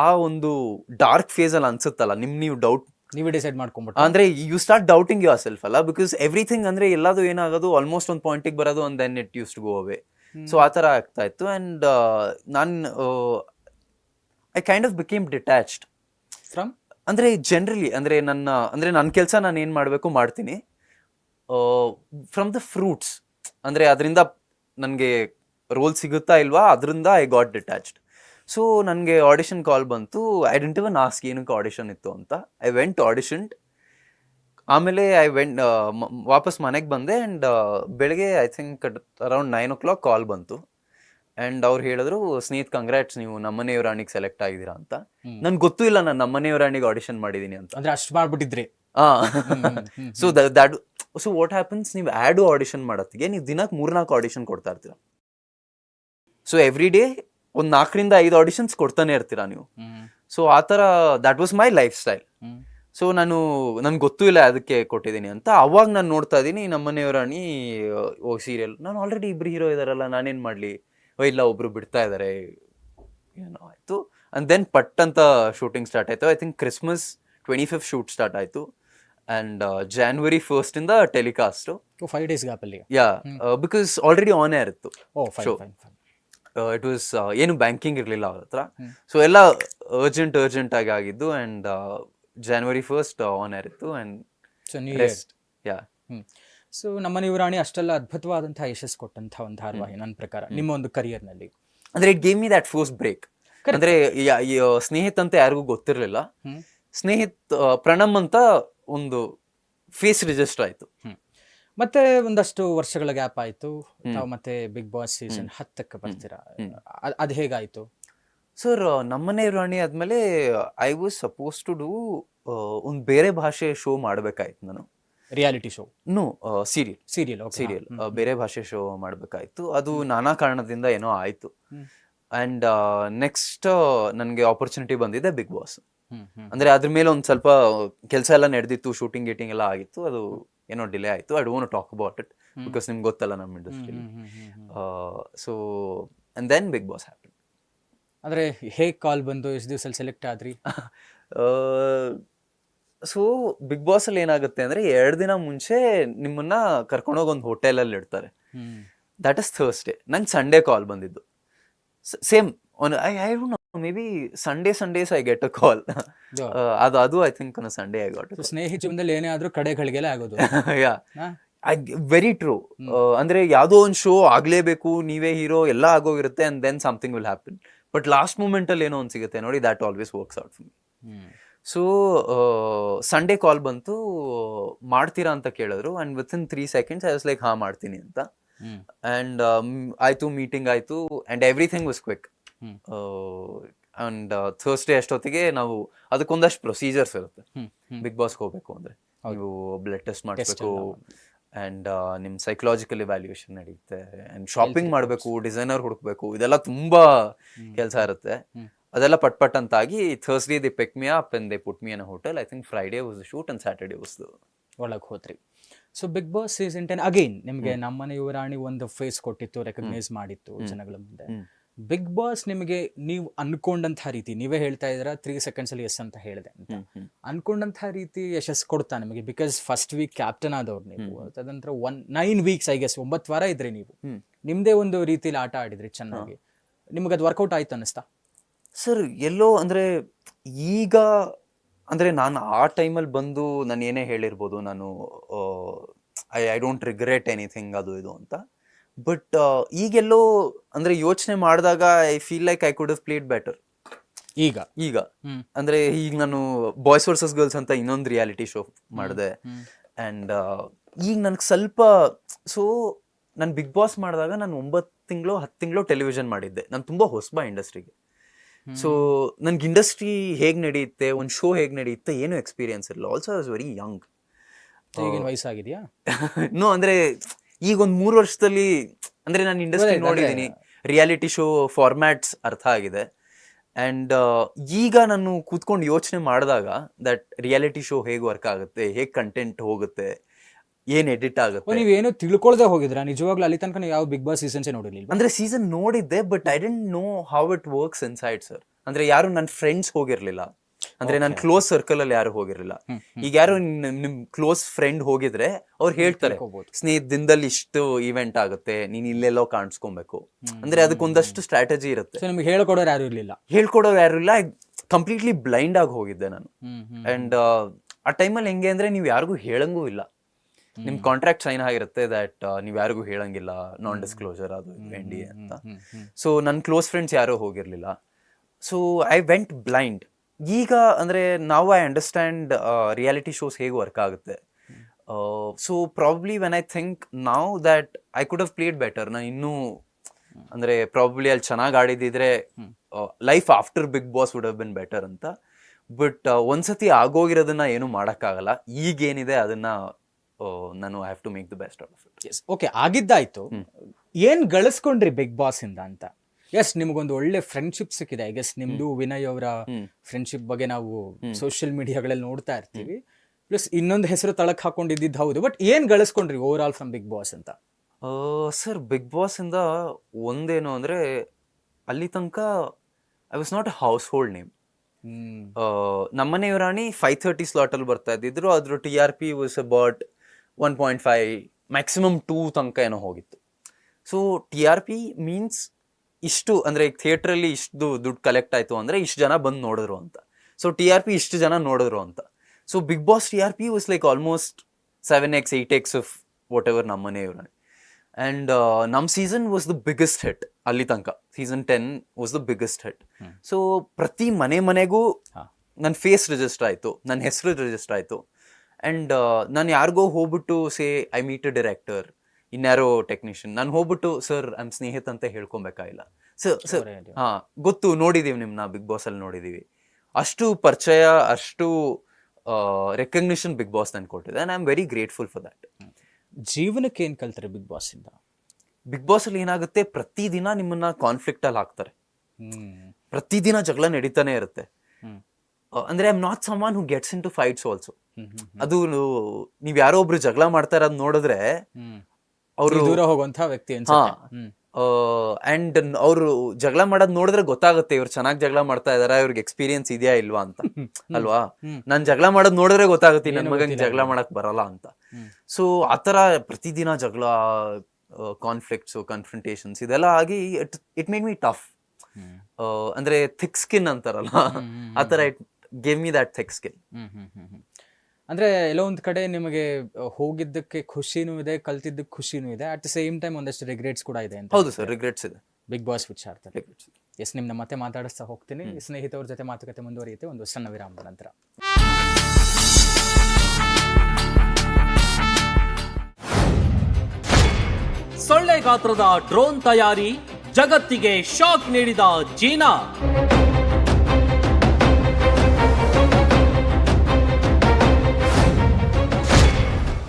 ಆ ಒಂದು ಡಾರ್ಕ್ ಫೇಸಲ್ಲಿ ಅನ್ಸುತ್ತಲ್ಲ. ನಿಮ್ಮ ನೀವು ಡೌಟ್ ನೀವೇ ಡಿಸೈಡ್ ಮಾಡ್ಕೊಂಬಿಟ್ಟು ಅಂದ್ರೆ you start doubting your self ಅಲ್ಲ? ಬಿಕಾಸ್ ಎವ್ರಿಥಿಂಗ್ ಅಂದ್ರೆ ಎಲ್ಲದು ಏನಾಗೋದು ಆಲ್ಮೋಸ್ಟ್ ಒಂದು ಪಾಯಿಂಟಿಗೆ ಬರೋದು and then it use to go away so ಆ ಥರ ಆಗ್ತಾ ಇತ್ತು. ಆ್ಯಂಡ್ ನಾನು I kind of became detached from ಅಂದರೆ ಜನರಲಿ ಅಂದರೆ ನನ್ನ ಅಂದರೆ ನನ್ನ ಕೆಲಸ ನಾನು ಏನು ಮಾಡಬೇಕು ಮಾಡ್ತೀನಿ. ಫ್ರಮ್ ದ ಫ್ರೂಟ್ಸ್ ಅಂದರೆ ಅದರಿಂದ ನನಗೆ ರೋಲ್ ಸಿಗುತ್ತಾ ಇಲ್ವಾ? ಅದರಿಂದ ಐ ಗಾಟ್ ಡಿಟ್ಯಾಚ್ಡ್ ಸೊ ನನಗೆ ಆಡಿಷನ್ ಕಾಲ್ ಬಂತು. ಐ ಡೆಂಟ್ ಇವನ್ ಆಸ್ಕ್ ಏನಕ್ಕೆ ಆಡಿಷನ್ ಇತ್ತು ಅಂತ. ಐ ವೆಂಟ್ ಆಡಿಷನ್ಡ್ ಆಮೇಲೆ ಐ ವೆಂಟ್ ವಾಪಸ್ ಮನೆಗೆ ಬಂದೆ ಆ್ಯಂಡ್ ಬೆಳಗ್ಗೆ I think around nine o'clock call ಬಂತು. ಆ್ಯಂಡ್ ಅವ್ರು ಹೇಳಿದ್ರು ಸ್ನೇಹಿತ್ ಕಂಗ್ರಾಟ್ಸ್ ನೀವು ನಮ್ಮನೆಯವ ರಾಣಿಗೆ ಸೆಲೆಕ್ಟ್ ಆಗಿದ್ದೀರಾ ಅಂತ. ನನ್ಗೆ ಗೊತ್ತೂ ಇಲ್ಲ ನಾನು ನಮ್ಮನೆಯವ ರಾಣಿಗೆ ಆಡಿಷನ್ ಮಾಡಿದ್ದೀನಿ ಅಂತ. ಅಂದ್ರೆ ಅಷ್ಟು ಮಾಡ್ಬಿಟ್ಟಿದ್ರಿ. ಆ. ಹ್ಮ್, so that so what happens ನೀವು ಆ್ಯಡು ಆಡಿಷನ್ ಮಾಡೋತ್ತಿಗೆ ನೀವು ದಿನಕ್ಕೆ ಮೂರ್ನಾಲ್ಕು ಆಡಿಷನ್ ಕೊಡ್ತಾ ಇರ್ತೀರ. ಸೊ ಎವ್ರಿ ಡೇ ಒಂದು ನಾಲ್ಕರಿಂದ ಐದು ಆಡಿಷನ್ಸ್ ಕೊಡ್ತಾನೆ ಇರ್ತೀರಾ ನೀವು. ಸೊ ಆ ಥರ that was my lifestyle so ನಾನು ನನ್ಗೆ ಗೊತ್ತೂ ಇಲ್ಲ ಅದಕ್ಕೆ ಕೊಟ್ಟಿದ್ದೀನಿ ಅಂತ. ಅವಾಗ ನಾನು ನೋಡ್ತಾ ಇದ್ದೀನಿ ನಮ್ಮನೆಯವರ ರಾಣಿ ಓ ಸೀರಿಯಲ್ ನಾನು ಆಲ್ರೆಡಿ ಇಬ್ರು ಹೀರೋ ಇದಾರಲ್ಲ ನಾನೇನು ಮಾಡಲಿ? ಓ ಇಲ್ಲ ಒಬ್ರು ಬಿಡ್ತಾ ಇದ್ದಾರೆ ಏನೋ ಆಯಿತು. ಅಂಡ್ ದೆನ್ ಪಟ್ ಅಂತ ಶೂಟಿಂಗ್ ಸ್ಟಾರ್ಟ್ ಆಯಿತು. I think Christmas twenty fifth shoot start ಆಯಿತು ಆ್ಯಂಡ್ ಜಾನ್ವರಿ ಫಸ್ಟ್ ಇಂದ ಟೆಲಿಕಾಸ್ಟ್ ಫೈವ್ ಡೇಸ್ ಗ್ಯಾಪಲ್ಲಿ yeah because already on air ಇತ್ತು. ಫೈನ್ ಇಟ್ ವಾಸ್ ಏನು ಬ್ಯಾಂಕಿಂಗ್ ಇರಲಿಲ್ಲ ಅವ್ರ ಹತ್ರ. ಸೊ ಎಲ್ಲ ಅರ್ಜೆಂಟ್ ಅರ್ಜೆಂಟ್ ಆಗಿ ಆಗಿದ್ದು and January first on air ಇತ್ತು and so new rest yeah so ನಮ್ಮ ರಾಣಿ ಅಷ್ಟೆಲ್ಲ ಅದ್ಭುತವಾದಂತಹ ಯಶಸ್ಸು ಕೊಟ್ಟಂತಹ ಒಂದು ಧಾರಾವಾಹಿ ನನ್ನ ಪ್ರಕಾರ ನಿಮ್ಮ ಒಂದು ಕರಿಯರ್ನಲ್ಲಿ ಅಂದ್ರೆ it gave me that first break. ಅಂದ್ರೆ ಸ್ನೇಹಿತ್ ಅಂತ ಯಾರಿಗೂ ಗೊತ್ತಿರಲಿಲ್ಲ. ಸ್ನೇಹಿತ್ ಪ್ರಣಮ್ ಅಂತ ಒಂದು ಫೇಸ್ ರಿಜಿಸ್ಟರ್ ಆಯ್ತು. ಮತ್ತೆ ಒಂದಷ್ಟು ವರ್ಷಗಳ ಗ್ಯಾಪ್ ಆಯ್ತು. ಮತ್ತೆ ಬಿಗ್ ಬಾಸ್ ಸೀಸನ್ ಹತ್ತಕ್ಕೆ ಬರ್ತೀರಾ? ಅದ್ ಹೇಗಾಯ್ತು? ಸರ್ ನಮ್ಮನೆ ರಾಣಿ ಆದ್ಮೇಲೆ I was suppose to do ಒಂದು ಬೇರೆ ಭಾಷೆ ಶೋ ಮಾಡ್ಬೇಕಾಯ್ತು ನಾನು. Reality show no serial serial serial ಬೇರೆ ಭಾಷೆ ಶೋ ಮಾಡ್ಬೇಕಾಯ್ತು. ಅದು ನಾನಾ ಕಾರಣದಿಂದ ಏನೋ ಆಯ್ತು. ಅಂಡ್ ನೆಕ್ಸ್ಟ್ ನನಗೆ ಆಪರ್ಚುನಿಟಿ ಬಂದಿದೆ ಬಿಗ್ ಬಾಸ್ ಅಂದ್ರೆ ಅದ್ರ ಮೇಲೆ ಒಂದ್ ಸ್ವಲ್ಪ ಕೆಲಸ ಎಲ್ಲ ನಡೆದಿತ್ತು ಶೂಟಿಂಗ್ ಗೀಟಿಂಗ್ ಎಲ್ಲ ಆಗಿತ್ತು. ಅದು ಏನೋ ಡಿಲೇ ಆಯ್ತು. I don't talk about it. Because ನಿಮ್ಗೆ ಗೊತ್ತಲ್ಲ ನಮ್ಮ industry so and then Bigg Boss happen ಅಂದ್ರೆ ಹೇಗೆ ಕಾಲ್ ಬಂದು ಎಷ್ಟು ದಿವಸದಲ್ಲಿ ಸೆಲೆಕ್ಟ್ ಆದ್ರಿ? ಸೊ ಬಿಗ್ ಬಾಸ್ ಅಲ್ಲಿ ಏನಾಗುತ್ತೆ ಅಂದ್ರೆ ಎರಡು ದಿನ ಮುಂಚೆ ನಿಮ್ಮನ್ನ ಕರ್ಕೊಂಡೋಗಿ ಒಂದು ಹೋಟೆಲ್ ಅಲ್ಲಿ ಇಡ್ತಾರೆ. ದಟ್ ಇಸ್ ಥರ್ಸ್ಡೇ ನಂಗೆ ಸಂಡೇ ಕಾಲ್ ಬಂದಿದ್ದು. Same I I don't know maybe Sunday Sundays I get a call ಅದು ಅದು I think Sunday I got ಸ್ನೇಹಿ ಜೀವನದಲ್ಲಿ ಏನೇ ಆದ್ರೂ ಕಡೆಗಳಿಗೆಲ್ಲ ಆಗೋದು. ಯಾ ಐ ವೆರಿ ಟ್ರೂ ಅಂದ್ರೆ ಯಾವುದೋ ಒಂದು ಶೋ ಆಗ್ಲೇಬೇಕು ನೀವೇ ಹೀರೋ ಎಲ್ಲ ಆಗೋಗಿರುತ್ತೆ and then something will happen but last moment ಅಲ್ಲಿ ಏನೋ ಒಂದು ಸಿಗುತ್ತೆ ನೋಡಿ that always works out hmm. So Sunday call ಬಂತು ಮಾಡ್ತೀರಾ ಅಂತ ಕೇಳಿದ್ರು. And within three seconds I was like ಹಾ ಮಾಡ್ತೀನಿ ಅಂತ. ಆ್ಯಂಡ್ ಅಂಡ್ ಆಯ್ತು ಮೀಟಿಂಗ್ ಆಯ್ತು and everything was quick and Thursday ಅಷ್ಟೊತ್ತಿಗೆ ನಾವು ಅದಕ್ಕೊಂದಷ್ಟು ಪ್ರೊಸೀಜರ್ಸ್ ಇರುತ್ತೆ. ಬಿಗ್ ಬಾಸ್ಗೆ ಹೋಗ್ಬೇಕು ಅಂದ್ರೆ. ನೀವು ಬ್ಲಡ್ ಟೆಸ್ಟ್ Test ಮಾಡಿಸ್ಬೇಕು. ಅಂಡ್ ನಿಮ್ ಸೈಕಲಾಜಿಕಲ್ ಇವ್ಯಾಲ್ಯೂಯೇಷನ್ ನಡೆಯುತ್ತೆ ಅಂಡ್ ಶಾಪಿಂಗ್ ಮಾಡಬೇಕು ಡಿಸೈನರ್ ಹುಡುಕ್ಬೇಕು ಇದೆಲ್ಲ ತುಂಬಾ. ಕೆಲಸ ಇರುತ್ತೆ. ಅದೆಲ್ಲ ಪಟ್ ಪಟ್ ಅಂತಾಗಿ Thursday they pick me up and they put me on hotel I think Friday was shoot and Saturday was ಒಳಗೆ ಹೋದ್ರಿ so Bigg Boss season ten again ನಿಮಗೆ ನಮ್ಮನೆ ಯುವರಾಣಿ ಒಂದು ಫೇಸ್ ಕೊಟ್ಟಿತ್ತು ರೆಕಗ್ನೈಸ್ ಮಾಡಿತ್ತು. ಜನಗಳ ಮುಂದೆ. ಬಿಗ್ ಬಾಸ್ ನಿಮಗೆ ನೀವು ಅನ್ಕೊಂಡಂತಹ ರೀತಿ ನೀವೇ ಹೇಳ್ತಾ ಇದ್ರ ತ್ರೀ ಸೆಕೆಂಡ್ಸ್ ಅಲ್ಲಿ ಎಸ್ ಅಂತ ಹೇಳಿದೆ ಅಂತ. ಅನ್ಕೊಂಡಂತಹ ರೀತಿ ಯಶಸ್ಸು ಕೊಡ್ತಾ ನಿಮಗೆ ಬಿಕಾಸ್ ಫಸ್ಟ್ ವೀಕ್ ಕ್ಯಾಪ್ಟನ್ ಆದವ್ರು ನೀವು. ತದನಂತರ one nine weeks I guess ಒಂಬತ್ತು ವಾರ ಇದ್ರಿ ನೀವು. ನಿಮ್ದೇ ಒಂದು ರೀತಿಲಿ ಆಟ ಆಡಿದ್ರಿ ಚೆನ್ನಾಗಿ. ನಿಮಗೆ ಅದು ವರ್ಕೌಟ್ ಆಯ್ತು ಅನ್ನಿಸ್ತಾ? ಸರ್ ಎಲ್ಲೋ ಅಂದ್ರೆ ಈಗ ಅಂದ್ರೆ ನಾನು ಆ ಟೈಮಲ್ಲಿ ಬಂದು ನಾನು ಏನೇ ಹೇಳಿರ್ಬೋದು ನಾನು I I don't regret anything ಅದು ಇದು ಅಂತ. ಬಟ್ ಈಗೆಲ್ಲೋ ಅಂದ್ರೆ ಯೋಚನೆ ಮಾಡಿದಾಗ I feel like I could have played better ಈಗ? ಈಗ. ಅಂದ್ರೆ ಈಗ ನಾನು ಬಾಯ್ಸ್ ವರ್ಸಸ್ ಗರ್ಲ್ಸ್ ಅಂತ ಇನ್ನೊಂದು ರಿಯಾಲಿಟಿ ಶೋ ಮಾಡಿದೆ. ಅಂಡ್ ಈಗ ನನ್ಗೆ ಸ್ವಲ್ಪ ಸೊ ನಾನು ಬಿಗ್ ಬಾಸ್ ಮಾಡಿದಾಗ ನಾನು ಒಂಬತ್ತು ತಿಂಗಳು ಹತ್ತು ತಿಂಗಳು ಟೆಲಿವಿಷನ್ ಮಾಡಿದ್ದೆ. ನಾನು ತುಂಬಾ ಹೊಸಬ ಇಂಡಸ್ಟ್ರಿಗೆ ಸೊ ನನ್ಗೆ ಇಂಡಸ್ಟ್ರಿ ಹೇಗೆ ನಡೆಯುತ್ತೆ ಒಂದು ಶೋ ಹೇಗೆ ನಡೆಯುತ್ತೆ ಏನು ಎಕ್ಸ್ಪೀರಿಯನ್ಸ್ ಇರಲ್ಲ also was very young ವಯಸ್ಸಾಗಿದ್ಯಾ? (laughs) No ಅಂದ್ರೆ ಈಗ ಒಂದ್ ಮೂರು ವರ್ಷದಲ್ಲಿ ಅಂದ್ರೆ ನಾನು ಇಂಡಸ್ಟ್ರಿ ನೋಡಿದೀನಿ. ನೋಡಿದ್ದೀನಿ ರಿಯಾಲಿಟಿ ಶೋ ಫಾರ್ಮ್ಯಾಟ್ಸ್ ಅರ್ಥ ಆಗಿದೆ. ಅಂಡ್ ಈಗ ನಾನು ಕೂತ್ಕೊಂಡು ಯೋಚನೆ ಮಾಡಿದಾಗ ದಟ್ ರಿಯಾಲಿಟಿ ಶೋ ಹೇಗೆ ವರ್ಕ್ ಆಗುತ್ತೆ ಹೇಗ್ ಕಂಟೆಂಟ್ ಹೋಗುತ್ತೆ ಏನ್ ಎಡಿಟ್ ಆಗುತ್ತೆ. ನೀವೇನು ತಿಳ್ಕೊಳ್ದೆ ಹೋಗಿದ್ರ? ನಿಜವಾಗ್ಲೂ ಅಲ್ಲಿ ತನಕ ಯಾವ ಬಿಗ್ ಬಾಸ್ ಸೀಸನ್ಸ್ ನೋಡಿರ್ಲಿಲ್ಲ ಅಂದ್ರೆ ಸೀಸನ್ ನೋಡಿದ್ದೆ but I didn't know how it works inside sir ಅಂದ್ರೆ ಯಾರು ನನ್ನ ಫ್ರೆಂಡ್ಸ್ ಹೋಗಿರ್ಲಿಲ್ಲ. ಅಂದ್ರೆ ನಾನು ಕ್ಲೋಸ್ ಸರ್ಕಲ್ ಅಲ್ಲಿ ಯಾರು ಹೋಗಿರಲಿಲ್ಲ. ಈಗ ಯಾರು ನಿಮ್- ಕ್ಲೋಸ್ ಫ್ರೆಂಡ್ ಹೋಗಿದ್ರೆ ಅವ್ರು ಹೇಳ್ತಾರೆ ಸ್ನೇಹಿತ ದಿನದಲ್ಲಿ ಇಷ್ಟು ಇವೆಂಟ್ ಆಗುತ್ತೆ ನೀನ್ ಇಲ್ಲೆಲ್ಲೋ ಕಾಣಿಸ್ಕೊಬೇಕು. ಅಂದ್ರೆ ಅದಕ್ಕೊಂದಷ್ಟು ಸ್ಟ್ರಾಟಜಿ ಇರುತ್ತೆ. ನಿಮ್ಗೆ ಹೇಳ್ಕೊಡೋರು ಯಾರು ಇರ್ಲಿಲ್ಲ? ಹೇಳ್ಕೊಡೋರು ಯಾರು ಇಲ್ಲ ಕಂಪ್ಲೀಟ್ಲಿ ಬ್ಲೈಂಡ್ ಆಗಿ ಹೋಗಿದ್ದೆ ನಾನು. ಅಂಡ್ ಆ ಟೈಮಲ್ಲಿ ಹೆಂಗೆ ಅಂದ್ರೆ ನೀವು ಯಾರಿಗೂ ಹೇಳಂಗೂ ಇಲ್ಲ. ನಿಮ್ ಕಾಂಟ್ರಾಕ್ಟ್ ಸೈನ್ ಆಗಿರುತ್ತೆ ದಟ್ ನೀವು ಯಾರಿಗೂ ಹೇಳಂಗಿಲ್ಲ ನಾನ್ ಡಿಸ್ಕ್ಲೋಸರ್ ಅದು ಎನ್ ಡಿ ಅಂತ. ಸೊ ನನ್ನ ಕ್ಲೋಸ್ ಫ್ರೆಂಡ್ಸ್ ಯಾರು ಹೋಗಿರ್ಲಿಲ್ಲ. ಸೊ ಐ ವೆಂಟ್ ಬ್ಲೈಂಡ್ ಈಗ ಅಂದರೆ ನಾವು ಐ ಅಂಡರ್ಸ್ಟ್ಯಾಂಡ್ ರಿಯಾಲಿಟಿ ಶೋಸ್ ಹೇಗೆ ವರ್ಕ್ ಆಗುತ್ತೆ. So probably when I think ನಾವು that I could have played better ನಾನು ಇನ್ನೂ ಅಂದರೆ ಪ್ರಾಬ್ಲಿ ಅಲ್ಲಿ ಚೆನ್ನಾಗಿ ಆಡಿದಿದ್ರೆ life after Bigg Boss would have been better ಅಂತ. ಬಟ್ ಒಂದ್ಸತಿ ಆಗೋಗಿರೋದನ್ನ ಏನು ಮಾಡೋಕ್ಕಾಗಲ್ಲ. ಈಗೇನಿದೆ ಅದನ್ನ ನಾನು I have to make the best of it okay ಆಗಿದ್ದಾಯ್ತು. ಏನ್ ಗಳಿಸ್ಕೊಂಡ್ರಿ ಬಿಗ್ ಬಾಸ್ ಇಂದ ಅಂತ? ಎಸ್ ನಿಮ್ಗೊಂದು ಒಳ್ಳೆ ಫ್ರೆಂಡ್ಶಿಪ್ ಸಿಕ್ಕಿದೆ. ಐ ಗೆಸ್ ನಿಮ್ದು ವಿನಯ್ ಅವರ ಫ್ರೆಂಡ್ಶಿಪ್ ಬಗ್ಗೆ ನಾವು. ಸೋಷಿಯಲ್ ಮೀಡಿಯಾಗಳಲ್ಲಿ ನೋಡ್ತಾ ಇರ್ತೀವಿ. ಪ್ಲಸ್ ಇನ್ನೊಂದು ಹೆಸರು ತಳಕ್ ಹಾಕೊಂಡಿದ್ದು ಹೌದು. ಬಟ್ ಏನ್ ಗಳಿಸ್ಕೊಂಡ್ರಿ overall from Bigg Boss ಅಂತ ಸರ್ ಬಿಗ್ ಬಾಸ್ ಇಂದ ಒಂದೇನು ಅಂದ್ರೆ ಅಲ್ಲಿ ತನಕ I was not a household name Nammane Rani five thirty ಸ್ಲಾಟಲ್ಲಿ ಬರ್ತಾ ಇದ್ದಿದ್ರು. ಅದ್ರ T R P was about one point five maximum two ತನಕ ಏನೋ ಹೋಗಿತ್ತು. So T R P means ಇಷ್ಟು ಅಂದರೆ ಈಗ ಥಿಯೇಟ್ರಲ್ಲಿ ಇಷ್ಟು ದುಡ್ಡು ಕಲೆಕ್ಟ್ ಆಯಿತು ಅಂದರೆ ಇಷ್ಟು ಜನ ಬಂದು ನೋಡಿದ್ರು ಅಂತ. ಸೊ ಟಿ ಆರ್ ಪಿ ಇಷ್ಟು ಜನ ನೋಡಿದ್ರು ಅಂತ. So Bigg Boss T R P was like almost seven x eight x of whatever Nammane Rani and ನಮ್ಮ season was the biggest hit ಅಲ್ಲಿ ತನಕ. Season ten was the biggest hit so ಪ್ರತಿ ಮನೆ ಮನೆಗೂ. ನನ್ನ ಫೇಸ್ ರಿಜಿಸ್ಟರ್ ಆಯಿತು ನನ್ನ ಹೆಸರು ರಿಜಿಸ್ಟರ್ ಆಯಿತು. ಆ್ಯಂಡ್ ನಾನು ಯಾರಿಗೋ ಹೋಗ್ಬಿಟ್ಟು say I meet a director ಇನ್ಯಾರೋ ಟೆಕ್ನಿಷಿಯನ್. ನಾನು ಹೋಗ್ಬಿಟ್ಟು ಸರ್ ಐಮ್ ಸ್ನೇಹಿತ ಅಂತ ಹೇಳ್ಕೊಬೇಕಾಗಿಲ್ಲ. ಸರ್ ಸರ್ ಹಾ ಗೊತ್ತು ನೋಡಿದೀವಿ ನಿಮ್ನ ಬಿಗ್ ಬಾಸ್ ಅಲ್ಲಿ ನೋಡಿದೀವಿ. ಅಷ್ಟು ಪರಿಚಯ ಅಷ್ಟು ರೆಕಗ್ನಿಷನ್ ಬಿಗ್ ಬಾಸ್ ನಾನು ಕೊಟ್ಟಿದೆ. I am very grateful for that ಜೀವನಕ್ಕೆ ಏನ್ ಕಲ್ತಾರೆ ಬಿಗ್ ಬಾಸ್ ಇಂದ? ಬಿಗ್ ಬಾಸ್ ಅಲ್ಲಿ ಏನಾಗುತ್ತೆ ಪ್ರತಿದಿನ ನಿಮ್ಮನ್ನ ಕಾನ್ಫ್ಲಿಕ್ಟ್ ಅಲ್ಲಿ ಹಾಕ್ತಾರೆ. ಪ್ರತಿದಿನ ಜಗಳ ನಡೀತಾನೆ ಇರುತ್ತೆ. ಅಂದ್ರೆ I am not someone who gets into fights also ಅದು ನೀವ್ ಯಾರೋ ಒಬ್ರು ಜಗಳ ಮಾಡ್ತಾ ಇರೋದ್ ನೋಡಿದ್ರೆ ಅವರು ದೂರ ಹೋಗುವಂತ ವ್ಯಕ್ತಿ ಅಂಡ್ ಅವರು ಜಗಳ ಮಾಡೋದ್ ನೋಡಿದ್ರೆ ಗೊತ್ತಾಗುತ್ತೆ ಇವ್ರು ಚೆನ್ನಾಗಿ ಜಗಳ ಮಾಡ್ತಾ ಇದಾರ ಇವ್ರಿಗೆ ಎಕ್ಸ್ಪೀರಿಯನ್ಸ್ ಇದೆಯಾ ಇಲ್ವಾ ಅಂತ. (laughs) ಅಲ್ವಾ? ನನ್ ಜಗಳ ಮಾಡೋದ್ ನೋಡಿದ್ರೆ ಗೊತ್ತಾಗುತ್ತೆ ನನ್ ಮಗನ್ ಜಗಳ ಮಾಡಕ್ ಬರಲ್ಲ ಅಂತ. ಸೊ ಆತರ ಪ್ರತಿದಿನ ಜಗಳ ಕಾನ್ಫ್ಲಿಕ್ಟ್ಸ್ ಕನ್ಫ್ರಂಟೇಷನ್ಸ್ ಇದೆಲ್ಲ ಆಗಿ it it made me tough. ಅಂದ್ರೆ ಥಿಕ್ ಸ್ಕಿನ್ ಅಂತಾರಲ್ಲ. ಆತರ it gave me that thick skin. ಅಂದ್ರೆ ಎಲ್ಲೋ ಒಂದ್ ಕಡೆ ನಿಮಗೆ ಹೋಗಿದ್ದಕ್ಕೆ ಖುಷಿನೂ ಇದೆ ಕಲ್ತಿದ್ದಕ್ಕೆ ಖುಷಿನೂ ಇದೆ. ಅಟ್ ದ ಸೇಮ್ ಟೈಮ್ ಒಂದಷ್ಟು ರಿಗ್ರೆಟ್ಸ್ ಕೂಡ ಇದೆ ಅಂತ ಹೌದು ಸರ್ ರಿಗ್ರೆಟ್ಸ್ ಇದೆ. ಬಿಗ್ ಬಾಸ್ ವಿಚಾರದಲ್ಲಿ. ಎಸ್ ನಿಮ್ನ ಮತ್ತೆ ಮಾತಾಡಿಸ್ತಾ ಹೋಗ್ತೀನಿ. ಸ್ನೇಹಿತವ್ರ ಜೊತೆ ಮಾತುಕತೆ ಮುಂದುವರಿಯುತ್ತೆ ಒಂದು ಸಣ್ಣ ವಿರಾಮದ ನಂತರ. ಸೊಳ್ಳೆ ಗಾತ್ರದ ಡ್ರೋನ್ ತಯಾರಿ ಜಗತ್ತಿಗೆ ಶಾಕ್ ನೀಡಿದ ಚೀನಾ